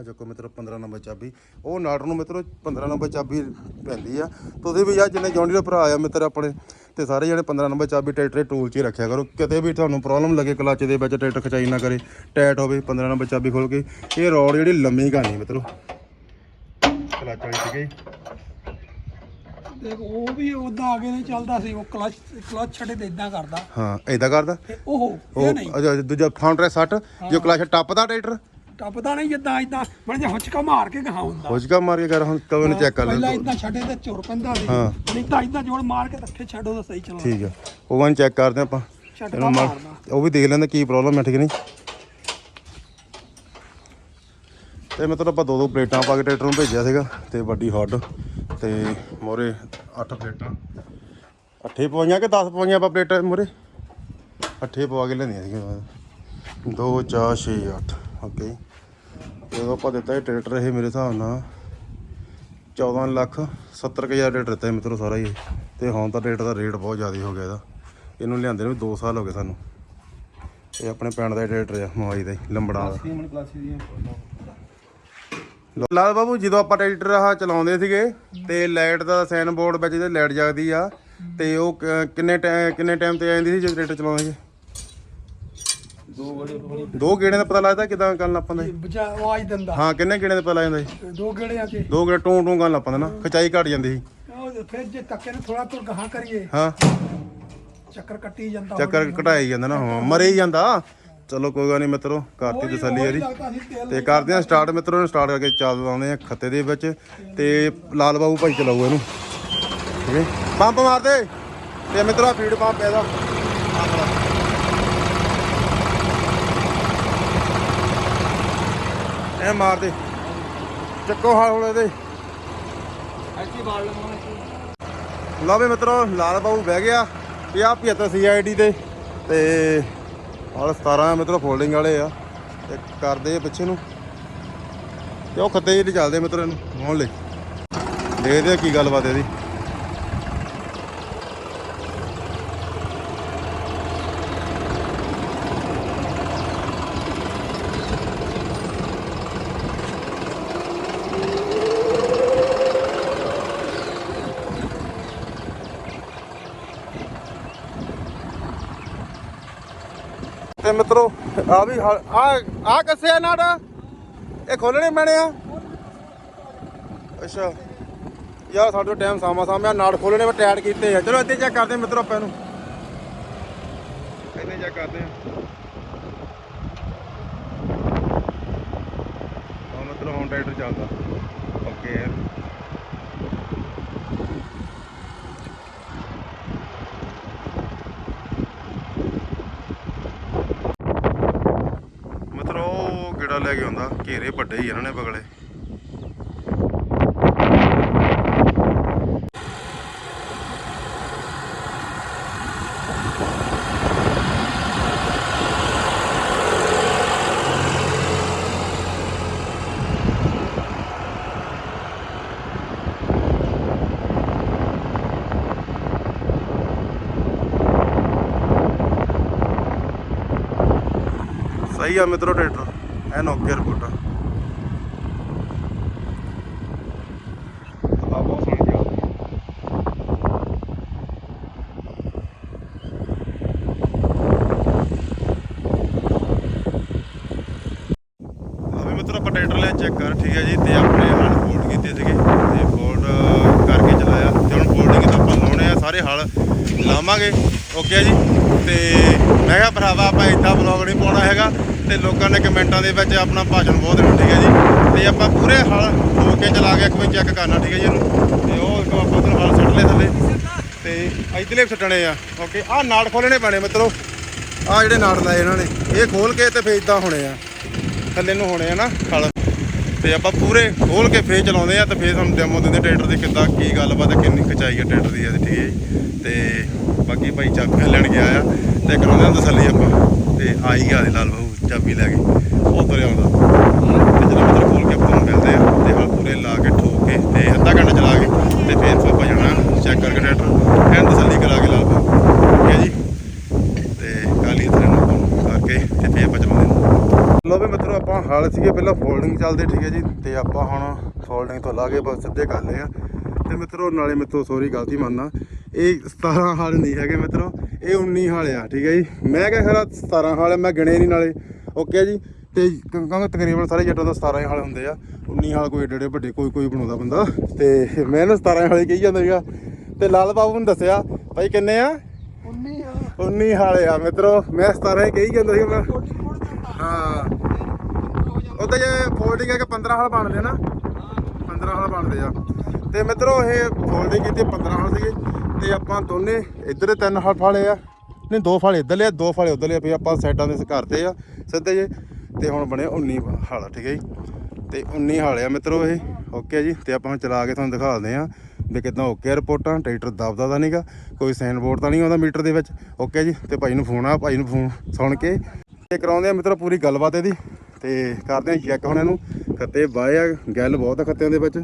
ਆ ਚੱਕੋ ਮਿੱਤਰੋ 15 ਨੰਬਰ ਚਾਬੀ। ਉਹ ਨਾਟ ਨੂੰ ਮਿੱਤਰੋ 15 ਨੰਬਰ ਚਾਬੀ ਪੈਂਦੀ ਆ। ਤੁਸੀਂ ਵੀ ਯਾਰ ਜਿੰਨੇ ਜੌਂਡੀ ਦੇ ਭਰਾ ਆ ਮਿੱਤਰ ਆਪਣੇ ਤੇ ਸਾਰੇ ਜਿਹੜੇ 15 ਨੰਬਰ ਚਾਬੀ ਟਰੈਕਟਰ ਟੂਲ 'ਚ ਹੀ ਰੱਖਿਆ ਕਰੋ। ਕਿਤੇ ਵੀ ਤੁਹਾਨੂੰ ਪ੍ਰੋਬਲਮ ਲੱਗੇ ਕਲੱਚ ਦੇ ਵਿੱਚ ਟਰੈਕਟਰ ਖਚਾਈ ਨਾ ਕਰੇ ਟਾਈਟ ਹੋਵੇ 15 ਨੰਬਰ ਚਾਬੀ ਖੋਲ ਕੇ। ਇਹ ਰੋਡ ਜਿਹੜੀ ਲੰਮੀ ਕਹਾਣੀ ਮਿੱਤਰੋ। ਕਲੱਚ ਵਾਲੀ ਜੀ। ਦੇਖ ਉਹ ਵੀ ਉਦਾਂ ਅੱਗੇ ਨਹੀਂ ਚੱਲਦਾ ਸੀ ਉਹ ਕਲਚ ਕਲਚ ਛੱਡੇ ਤੇ ਇਦਾਂ ਕਰਦਾ। ਹਾਂ ਐਦਾਂ ਕਰਦਾ? ਉਹ ਉਹ ਇਹ ਨਹੀਂ। ਅੱਛਾ, ਦੂਜਾ ਫਾਊਂਡਰ 60 ਜੋ ਕਲੱਚ ਟੱਪਦਾ ਟਰੈਕਟਰ ਟੱਪਦਾ ਨਹੀਂ ਜਿੱਦਾਂ ਇਦਾਂ ਬਣ ਜਾ ਹੁਚਕਾ ਮਾਰ ਕੇ ਗਾਉਂ ਹੁੰਦਾ। ਹੋਜਗਾ ਮਾਰ ਕੇ ਕਰ ਹੁਣ ਕਦੋਂ ਨੇ ਚੈੱਕ ਕਰ ਪਹਿਲਾਂ ਲੈ ਇਦਾਂ ਛੱਡੇ ਤੇ ਝੁਰ ਪੈਂਦਾ ਸੀ। ਹਾਂ। ਨਹੀਂ ਤਾਂ ਇਦਾਂ ਜੋੜ ਮਾਰ ਕੇ ਰੱਖੇ ਛੱਡੋ ਤਾਂ ਸਹੀ ਚਲਾਉਂਦਾ ਠੀਕ ਆ। ਉਹ ਵਾਂ ਚੈੱਕ ਕਰਦੇ ਆਪਾਂ। ਇਹਨੂੰ ਮਾਰ-। ਉਹ ਵੀ ਦੇਖ ਲੈਂਦੇ ਕੀ ਪ੍ਰੋਬਲਮ ਹੈ ਠੀਕ ਨਹੀਂ? ਤੇ ਮਤਲਬ ਆਪਾਂ ਦੋ ਦੋ ਪਲੇਟਾਂ ਪਾ ਕੇ ਟਰੈਕਟਰ ਨੂੰ ਭੇਜਿਆ ਸੀਗਾ ਤੇ ਵੱਡੀ ਹੱਡ ਤੇ ਮੋਰੇ 8 ਪਲੇਟਾਂ। ਅੱਠੇ ਪਵਾਈਆਂ ਕਿ 10 ਪਵਾਈਆਂ ਆਪਾਂ ਪਲੇਟਾਂ ਮੋਰੇ? ਅੱਠੇ ਪਵਾ ਕੇ ਲੈਂਦੀਆਂ ਸੀਗੀਆਂ 2 4 6 8 ਓਕੇ ਜਦੋਂ ਆਪਾਂ ਦਿੱਤਾ ਇਹ ਟਰੈਕਟਰ ਇਹ ਮੇਰੇ ਹਿਸਾਬ ਨਾਲ 14 ਲੱਖ 70 ਕੁ ਹਜ਼ਾਰ ਟਰੈਕਟਰ ਦਿੱਤਾ ਮਿੱਤਰੋ ਸਾਰਾ ਹੀ। ਤੇ ਹੁਣ ਤਾਂ ਟਰੈਕਟਰ ਦਾ ਰੇਟ ਬਹੁਤ ਜ਼ਿਆਦਾ ਹੋ ਗਿਆ ਇਹਦਾ। ਇਹਨੂੰ ਲਿਆਂਦੇ ਨੂੰ 2 ਸਾਲ ਹੋ ਗਏ ਸਾਨੂੰ। ਇਹ ਆਪਣੇ ਪਿੰਡ ਦਾ ਟਰੈਕਟਰ ਆ ਮਵਾਈ ਦਾ ਲੰਬੜਾ ਦਾ। ਲਾਲ ਬਾਬੂ ਜਦੋਂ ਆਪਾਂ ਟਰੈਕਟਰ ਆਹ ਚਲਾਉਂਦੇ ਸੀਗੇ ਤੇ ਲਾਈਟ ਦਾ ਸਾਈਨ ਬੋਰਡ ਵਿੱਚ ਇਹਦੇ ਲਾਈਟ ਜਗਦੀ ਆ ਤੇ ਉਹ ਕਿੰਨੇ ਕਿੰਨੇ ਟਾਈਮ ਤੇ ਆ ਜਾਂਦੀ ਸੀ ਜਦੋਂ ਟਰੈਕਟਰ ਚਲਾਉਂਦੇ ਸੀ? ਦੋ ਗੇੜੇ ਦਾ ਪਤਾ ਲੱਗਦਾ ਕਿਦਾਂ ਕਰਨ ਆਪਾਂ ਦਾ ਬਚਾ ਆਵਾਜ਼ ਦਿੰਦਾ। ਹਾਂ ਕਿੰਨੇ ਗੇੜੇ ਦਾ ਪਤਾ ਲੱਗ ਜਾਂਦਾ ਸੀ? ਦੋ ਗੇੜਿਆਂ ਤੇ। ਦੋ ਗੇੜੇ ਟੂੰ ਟੂੰ ਕਰਨ ਲੱਗ ਪੈਂਦਾ ਨਾ ਖਚਾਈ ਘਟ ਜਾਂਦੀ ਸੀ। ਉਹ ਫਿਰ ਜੇ ਤੱਕੇ ਨੂੰ ਥੋੜਾ ਤੁਰ ਗਾਹਾਂ ਕਰੀਏ ਹਾਂ। ਚੱਕਰ ਕੱਟੀ ਜਾਂਦਾ ਚੱਕਰ ਘਟਾਈ ਜਾਂਦਾ ਨਾ ਹਾਂ ਮਰੇ ਹੀ ਜਾਂਦਾ। ਚਲੋ ਕੋਈ ਗੱਲ ਨਹੀਂ ਮਿੱਤਰੋ ਕਰਤੀ ਤਸੱਲੀ ਇਹਦੀ ਤੇ ਕਰਦੇ ਆ ਸਟਾਰਟ ਮਿੱਤਰੋ ਨੂੰ ਸਟਾਰਟ ਕਰਕੇ ਚੱਲ ਲਾਉਂਦੇ ਆ ਖੱਤੇ ਦੇ ਵਿੱਚ। ਤੇ ਲਾਲ ਬਾਬੂ ਭਾਈ ਚਲਾਊ ਇਹਨੂੰ। ਠੀਕ ਹੈ ਪੰਪ ਮਾਰ ਦੇ। ਤੇ ਮਿੱਤਰੋ ਫੀਡ ਪੰਪ ਇਹਦਾ। ਇਹ ਮਾਰ ਦੇ ਚੱਕੋ ਹਾਲ ਹੁਣ ਇਹਦੇ। ਐਸੀ ਬਾਲ ਲਵਾਉਣਾ ਲਓ ਵੀ ਮਿੱਤਰੋ ਲਾਲ ਬਾਬੂ ਬਹਿ ਗਿਆ। 50 75 ਸੀਆਈਡੀ ਤੇ ਤੇ ਹਾਲ 17 ਮਿੱਤਰੋ ਫੋਲਡਿੰਗ ਵਾਲੇ ਆ। ਤੇ ਕਰਦੇ ਆ ਪਿੱਛੇ ਨੂੰ। ਤੇ ਉਹ ਖੱਤੇ ਜਿਹੜੇ ਚੱਲਦੇ ਆ ਮਿੱਤਰੋ ਇਹਨੂੰ। ਹੋਣ ਲਈ ਦੇਖਦੇ ਆ ਕੀ ਗੱਲਬਾਤ ਇਹਦੀ। ਤੇ ਮਿੱਤਰੋ, ਆ ਵੀ ਆ ਆ ਕੱਸੇ ਆ ਨਾੜ? ਇਹ ਖੋਲਣੇ ਪੈਣੇ ਆ। ਅੱਛਾ। ਯਾਰ, ਸਾਡੇ ਟਾਈਮ ਸਾਮਾ ਸਾਮਿਆ ਨਾੜ ਖੋਲਣੇ ਵਾ ਟਾਇਰ ਕੀਤੇ ਆ। ਚਲੋ ਇੱਥੇ ਚੈੱਕ ਕਰਦੇ ਆ ਮਿੱਤਰੋ ਆਪਾਂ ਨੂੰ ਇੱਥੇ ਚੈੱਕ ਕਰਦੇ ਆ ਹਾਂ ਮਿੱਤਰੋ ਹੁਣ ਟਰੈਕਟਰ ਚੱਲਦਾ ਓਕੇ ਮਤਲਬ ਉਹ ਗੇੜਾ ਲੈ ਕੇ ਆਉਂਦਾ ਘੇਰੇ ਵੱਡੇ ਹੀ ਇਹਨਾਂ ਨੇ ਬਗਲੇ। ਸਹੀ ਆ ਮਿੱਤਰੋ ਟਰੈਕਟਰ। ਐਨ ਓਕੇ ਰਿਪੋਰਟ ਆ ਆ ਬਹੁਤ ਸੋਹਣੀ ਚੱਲਦੀ ਆ ਵੀ ਮਿੱਤਰੋ ਆਪਾਂ ਟਰੈਕਟਰ ਲਿਆ ਚੈੱਕ ਕਰ ਠੀਕ ਹੈ ਜੀ ਤੇ ਆਪਣੇ ਹਲ ਫੋਲਡ ਕੀਤੇ ਸੀਗੇ ਤੇ ਫੋਲਡ ਕਰਕੇ ਚਲਾਇਆ ਤੇ ਹੁਣ ਫੋਲਡਿੰਗ ਤਾਂ ਆਪਾਂ ਲਾਉਣੇ ਆ ਸਾਰੇ ਹਲ ਲਾਵਾਂਗੇ। ਓਕੇ ਜੀ। ਤੇ ਮੈਂ ਕਿਹਾ ਭਰਾਵਾ, ਆਪਾਂ ਇੱਦਾਂ ਬਲੌਗ ਨਹੀਂ ਪਾਉਣਾ ਹੈਗਾ। ਤੇ ਲੋਕਾਂ ਨੇ ਕਮੈਂਟਾਂ ਦੇ ਵਿੱਚ ਆਪਣਾ ਭਾਸ਼ਣ ਬਹੁਤ ਦੇਣਾ, ਠੀਕ ਹੈ ਜੀ। ਤੇ ਆਪਾਂ ਪੂਰੇ ਹਲ ਹੋ ਕੇ ਚਲਾ ਕੇ ਇੱਕ ਵਾਰ ਚੈੱਕ ਕਰਨਾ, ਠੀਕ ਹੈ ਜੀ ਇਹਨੂੰ। ਤੇ ਉਹ ਇੱਕ ਆਪਾਂ ਉਧਰ ਹਲ ਸੁੱਟ ਲਏ ਥੱਲੇ। ਤੇ ਇਧਰਲੇ ਸੁੱਟਣੇ ਆ। ਓਕੇ, ਆਹ ਨਾੜ ਖੋਲਣੇ ਪੈਣੇ ਮਿੱਤਰੋ। ਆਹ ਜਿਹੜੇ ਨਾੜ ਲਾਏ ਇਹਨਾਂ ਨੇ, ਇਹ ਖੋਲ ਕੇ ਤੇ ਫੇਰ ਇਦਾਂ ਹੋਣੇ ਆ। ਥੱਲੇ ਨੂੰ ਹੋਣੇ ਆ ਨਾ ਹਲ। ਤੇ ਆਪਾਂ ਪੂਰੇ ਖੋਲ ਕੇ ਫੇਰ ਚਲਾਉਂਦੇ ਆ ਤੇ ਫੇਰ ਤੁਹਾਨੂੰ ਡੈਮੋ ਦਿੰਦੇ ਟਰੈਕਟਰ ਦੀ ਕਿੱਦਾਂ ਕੀ ਗੱਲਬਾਤ ਹੈ, ਕਿੰਨੀ ਖਚਾਈ ਆ ਟਰੈਕਟਰ ਦੀ ਇਹਦੀ ਠੀਕ ਹੈ ਜੀ। ਤੇ ਬਾਕੀ ਭਾਈ ਚਾਬੀ ਲੈਣ ਗਿਆ ਆ ਤੇ ਕਰਾਉਂਦੇ ਆ ਤਸੱਲੀ ਆਪਾਂ ਤੇ ਆਈ ਗਿਆ ਦੇ ਲਾਲ ਬਾਬੂ ਚਾਬੀ ਲੈ ਕੇ। ਉਹ ਤੁਰਿਆ ਆਉਂਦਾ। ਤੇ ਜਦੋਂ ਮਤਲਬ ਖੋਲ ਕੇ ਆਪਾਂ ਨੂੰ ਮਿਲਦੇ ਆ ਤੇ ਹਲ ਪੂਰੇ ਲਾ ਕੇ ਠੋਕ ਕੇ ਤੇ ਅੱਧਾ ਘੰਟਾ ਚਲਾ ਕੇ ਤੇ ਫੇਰ ਆਪਾਂ ਜਾਣਾ ਚੈੱਕ ਕਰਕੇ ਟਰੈਕਟਰ ਐਨ ਤਸੱਲੀ ਕਰਾ ਕੇ ਲਾਲ ਬਾਬੂ ਠੀਕ ਹੈ ਜੀ ਤੇ ਕਾਲੀ ਤਰ੍ਹਾਂ ਨੂੰ ਆਪਾਂ ਕਰਕੇ ਤੇ ਫੇਰ ਆਪਾਂ ਚਲਾਉਂਦੇ ਹਾਂ ਲੋ ਵੀ ਮਿੱਤਰੋ ਆਪਾਂ ਹਾਲ ਸੀਗੇ ਪਹਿਲਾਂ ਫੋਲਡਿੰਗ ਚੱਲਦੇ ਠੀਕ ਹੈ ਜੀ ਤੇ ਆਪਾਂ ਹੁਣ ਫੋਲਡਿੰਗ ਤੋਂ ਲਾ ਕੇ ਬਸ ਸਿੱਧੇ ਕਰ ਲਏ ਆ। ਤੇ ਮਿੱਤਰੋ ਨਾਲੇ ਮਿੱਤਰੋ ਸੋਰੀ ਗਲਤੀ ਮੰਨਦਾ। ਇਹ 17 ਹਾਲ ਨਹੀਂ ਹੈਗੇ ਮਿੱਤਰੋ ਇਹ 19 ਹਾਲ ਆ ਠੀਕ ਹੈ ਜੀ। ਮੈਂ ਕਿਹਾ ਖਰਾ 17 ਹਾਲ ਮੈਂ ਗਿਣੇ ਨਹੀਂ ਨਾਲੇ। ਓਕੇ ਜੀ ਤੇ ਕਿਉਂਕਿ ਤਕਰੀਬਨ ਸਾਰੇ ਜੱਟਾਂ ਦਾ 17 ਹੀ ਹਾਲ ਹੁੰਦੇ ਆ। 19 ਹਾਲ ਕੋਈ ਏਡੇ ਵੱਡੇ ਕੋਈ ਕੋਈ ਬਣਾਉਂਦਾ ਬੰਦਾ। ਤੇ ਮੈਂ ਨਾ 17 ਹਾਲੇ ਕਹੀ ਜਾਂਦਾ ਸੀਗਾ। ਤੇ ਲਾਲ ਬਾਬੂ ਨੂੰ ਦੱਸਿਆ ਭਾਈ ਕਿੰਨੇ ਆ? 19 ਆ। 19 ਹਾਲੇ ਆ ਮਿੱਤਰੋ। ਮੈਂ 17 ਹੀ ਕਹੀ ਜਾਂਦਾ ਸੀ ਮੈਂ। ਹਾਂ। ਉਹਦਾ ਜੇ ਫੋਲਡਿੰਗ ਹੈ ਕਿ 15 ਹਾਲ ਬਣਦੇ ਆ ਨਾ? 15 ਹਾਲ ਬਣਦੇ ਆ। ਤੇ ਮਿੱਤਰੋ, ਇਹ ਫੋਲਡਿੰਗ ਕੀਤੀ 15 ਹਾਲ ਸੀਗੇ। ਤੇ ਆਪਾਂ ਦੋਨੇ ਇੱਧਰ ਤਿੰਨ ਹਾਲ ਫਾਲੇ ਆ। ਨਹੀਂ, ਦੋ ਫਾਲੇ ਇੱਧਰ ਲਿਆ ਦੋ ਫਾਲੇ ਉੱਧਰ ਲਿਆ ਵੀ ਆਪਾਂ ਸਾਈਡਾਂ ਦੇ ਘਰ ਤੇ ਆ, ਸਿੱਧੇ ਜੇ। ਤੇ ਹੁਣ ਬਣੇ 19 ਹਾਲ, ਠੀਕ ਹੈ ਜੀ? ਤੇ 19 ਹਾਲੇ ਆ ਮਿੱਤਰੋ ਇਹ। ਓਕੇ ਜੀ। ਤੇ ਆਪਾਂ ਚਲਾ ਕੇ ਤੁਹਾਨੂੰ ਦਿਖਾਉਂਦੇ ਆ ਵੀ ਕਿਦਾਂ ਓਕੇ ਰਿਪੋਰਟਾਂ। ਟਰੈਕਟਰ ਦਬਦਾ ਤਾਂ ਨਹੀਂਗਾ ਕੋਈ ਸਾਈਨ ਬੋਰਡ ਤਾਂ ਨਹੀਂ ਆਉਂਦਾ ਮੀਟਰ ਦੇ ਵਿੱਚ। ਓਕੇ ਜੀ। ਤੇ ਭਾਈ ਨੂੰ ਫੋਨ ਆ, ਭਾਈ ਨੂੰ ਫੋਨ ਸੁਣ ਕੇ। ਤੇ ਕਰਾਉਂਦੇ ਆ ਮਿੱਤਰੋ ਪੂਰੀ ਗੱਲਬਾਤ ਇਹਦੀ। ਤੇ ਕਰਦੇ ਆ ਚੈੱਕ ਹੁਣ ਇਹਨੂੰ। ਖੱਤੇ ਬਾਏ ਆ ਗੱਲ ਬਹੁਤ ਆ ਖੱਤਿਆਂ ਦੇ ਵਿੱਚ।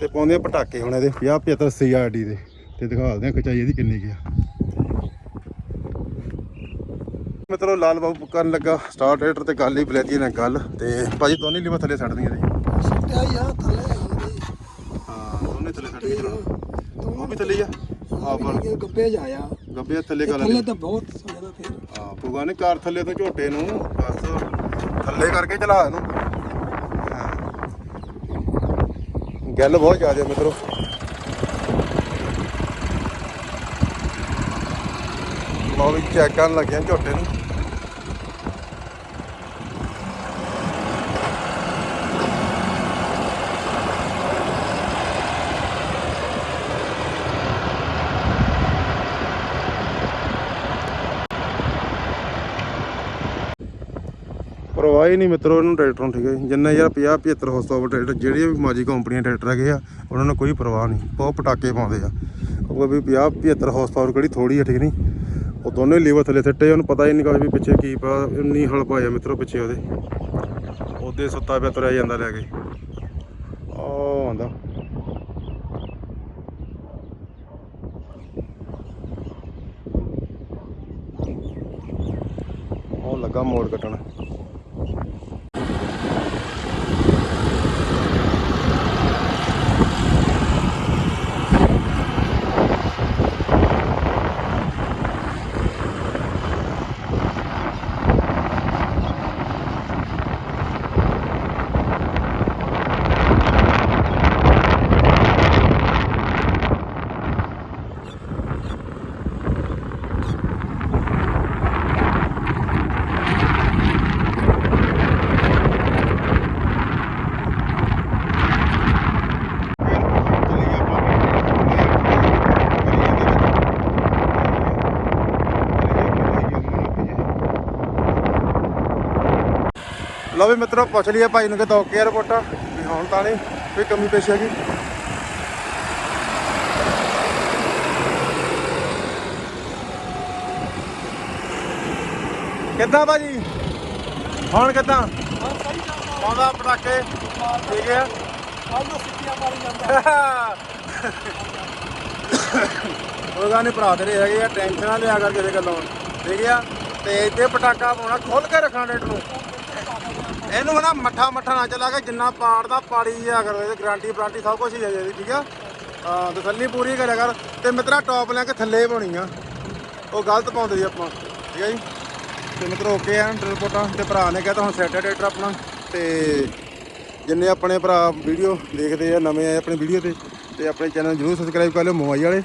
ਤੇ ਪਾਉਂਦੇ ਆ ਪਟਾਕੇ ਹੁਣ ਇਹਦੇ। 50 75 ਸੀਆਰਡੀ ਦੇ। ਤੇ ਦਿਖਾਉਂਦੇ ਆ ਖਚਾਈ ਇਹਦੀ ਕਿੰਨੀ ਕੀ ਆ। ਮਿੱਤਰੋ ਲਾਲ ਬਾਬੂ ਕਰਨ ਲੱਗਾ। ਸਟਾਰ ਟਰੈਕਟਰ ਤੇ ਗੱਲ ਹੀ ਬਲੈਤੀ ਨਾਲ ਗੱਲ। ਤੇ ਭਾਜੀ ਦੋਨੇ ਲੀਵਾ ਥੱਲੇ ਛੱਡ ਦੀਆਂ ਜੀ ਸੁੱਟਿਆ ਆ ਥੱਲੇ ਹਾਂ ਦੋਨੇ ਥੱਲੇ ਛੱਡ ਚਲਾ ਉਹ ਵੀ ਥੱਲੇ ਆ। ਆ ਪਰ ਗੱਬੇ ਜਾਇਆ ਗੱਬੇ ਥੱਲੇ ਕਰ ਥੱਲੇ ਤਾਂ ਬਹੁਤ ਸੋਹਣਾ ਫੇਰ। ਹਾਂ ਪੂਗਾ ਨੇ ਕਾਰ ਥੱਲੇ ਤੋਂ ਝੋਟੇ ਨੂੰ ਬਸ ਥੱਲੇ ਕਰਕੇ ਚਲਾ ਇਹਨੂੰ। ਹਾਂ। ਗੱਲ ਬਹੁਤ ਜ਼ਿਆਦਾ ਮਿੱਤਰੋ। ਲਓ ਵੀ ਚੈੱਕ ਕਰਨ ਲੱਗਿਆ ਝੋਟੇ ਨੂੰ ਪਰਵਾਹ ਹੀ ਨਹੀਂ ਮਿੱਤਰੋ, ਇਹਨੂੰ ਟਰੈਕਟਰ ਨੂੰ ਠੀਕ ਹੈ ਜੀ। ਜਿੰਨਾ ਯਾਰ 50 75 ਹਾਰਸ ਪਾਵਰ ਟਰੈਕਟਰ ਜਿਹੜੇ ਵੀ ਮਾਜੀ ਕੰਪਨੀਆਂ ਟਰੈਕਟਰ ਹੈਗੇ ਆ, ਉਹਨਾਂ ਨੂੰ ਕੋਈ ਪਰਵਾਹ ਨਹੀਂ। ਬਹੁਤ ਪਟਾਕੇ ਪਾਉਂਦੇ ਆ। ਉਹ ਵੀ 50 75 ਹਾਰਸ ਪਾਵਰ ਕਿਹੜੀ ਥੋੜੀ ਆ, ਠੀਕ ਨਹੀਂ? ਉਹ ਦੋਨੇ ਲੀਵਰ ਥੱਲੇ ਸਿੱਟੇ ਉਹਨੂੰ ਪਤਾ ਹੀ ਨਹੀਂ ਕੁਛ ਵੀ ਪਿੱਛੇ ਕੀ ਪਾ ਇੰਨੀ ਹਲ ਪਾਇਆ ਮਿੱਤਰੋ ਪਿੱਛੇ ਉਹਦੇ। ਉਹਦੇ ਸੁੱਤਾ ਪਿਆ, ਤੁਰਿਆ ਜਾਂਦਾ ਲੈ ਕੇ। ਉਹ ਆਂਦਾ ਉਹ ਲੱਗਾ ਮੋੜ ਕੱਟਣ। ਵੀ ਮਿੱਤਰੋ, ਪੁੱਛ ਲਈਏ ਭਾਈ ਨੂੰ ਕਿ ਦੋ ਕੇ ਰਿਪੋਰਟਾਂ ਵੀ ਹੁਣ ਤਾਂ ਨਹੀਂ, ਕੋਈ ਕਮੀ ਪੇਸ਼ੀ ਹੈਗੀ? ਕਿੱਦਾਂ ਭਾਜੀ? ਹੁਣ ਕਿੱਦਾਂ? ਪਾਉਂਦਾ ਪਟਾਕੇ। ਠੀਕ ਆ ਆਲੂ ਸਿੱਟੀਆਂ ਮਾਰੀ ਜਾਂਦਾ ਕੋਈ ਗੱਲ ਭਰਾ ਤੇਰੇ ਹੈਗੇ ਆ, ਟੈਨਸ਼ਨ ਨਾ ਲਿਆ ਕਰ ਕਿਸੇ ਗੱਲੋਂ। ਠੀਕ ਆ ਤੇ ਇੱਥੇ ਪਟਾਕਾ ਪਾਉਣਾ ਖੁੱਲ ਕੇ ਰੱਖਣਾ ਡੇਟ ਨੂੰ। ਇਹਨੂੰ ਹਨਾ ਮੱਠਾ ਮੱਠਾ ਨਾ ਚਲਾ ਕੇ ਜਿੰਨਾ ਪਾੜਦਾ ਪਾੜੀ ਜਾ ਕਰੋ ਇਹਦੀ ਗਾਰੰਟੀ ਵਾਰੰਟੀ ਸਭ ਕੁਝ ਹੀ ਹੈ ਜੀ ਠੀਕ ਆ? ਹਾਂ, ਤਸੱਲੀ ਪੂਰੀ ਕਰਿਆ ਕਰ। ਤੇ ਮਿੱਤਰਾ ਟੌਪ ਲੈ ਕੇ ਥੱਲੇ ਪਾਉਣੀ ਆ। ਉਹ ਗਲਤ ਪਾਉਂਦੇ ਜੀ ਆਪਾਂ, ਠੀਕ ਆ ਜੀ? ਤੇ ਮਿੱਤਰੋ ਓਕੇ ਆ ਰਿਪੋਰਟਾਂ ਤੇ ਭਰਾ ਨੇ ਕਹਿੰਦਾ ਹੁਣ ਸੈਟਰ ਡੇਟਰ ਆਪਣਾ। ਤੇ ਜਿੰਨੇ ਆਪਣੇ ਭਰਾ ਵੀਡੀਓ ਦੇਖਦੇ ਆ, ਨਵੇਂ ਆਏ ਆਪਣੇ ਵੀਡੀਓ ਤੇ ਤੇ ਆਪਣੇ ਚੈਨਲ ਜਰੂਰ ਸਬਸਕ੍ਰਾਈਬ ਕਰ ਲਿਓ, ਮੋਬਾਈਲ ਵਾਲੇ।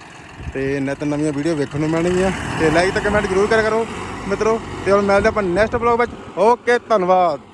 ਤੇ ਨਿਤ ਨਵੀਆਂ ਵੀਡੀਓ ਵੇਖਣ ਨੂੰ ਮਿਲਣਗੀਆਂ। ਤੇ ਲਾਈਕ ਤੇ ਕਮੈਂਟ ਜਰੂਰ ਕਰਿਆ ਕਰੋ, ਮਿੱਤਰੋ। ਤੇ ਹੁਣ ਮਿਲਦੇ ਆਪਾਂ ਨੈਕਸਟ ਬਲੌਗ ਵਿੱਚ। ਓਕੇ ਧੰਨਵਾਦ।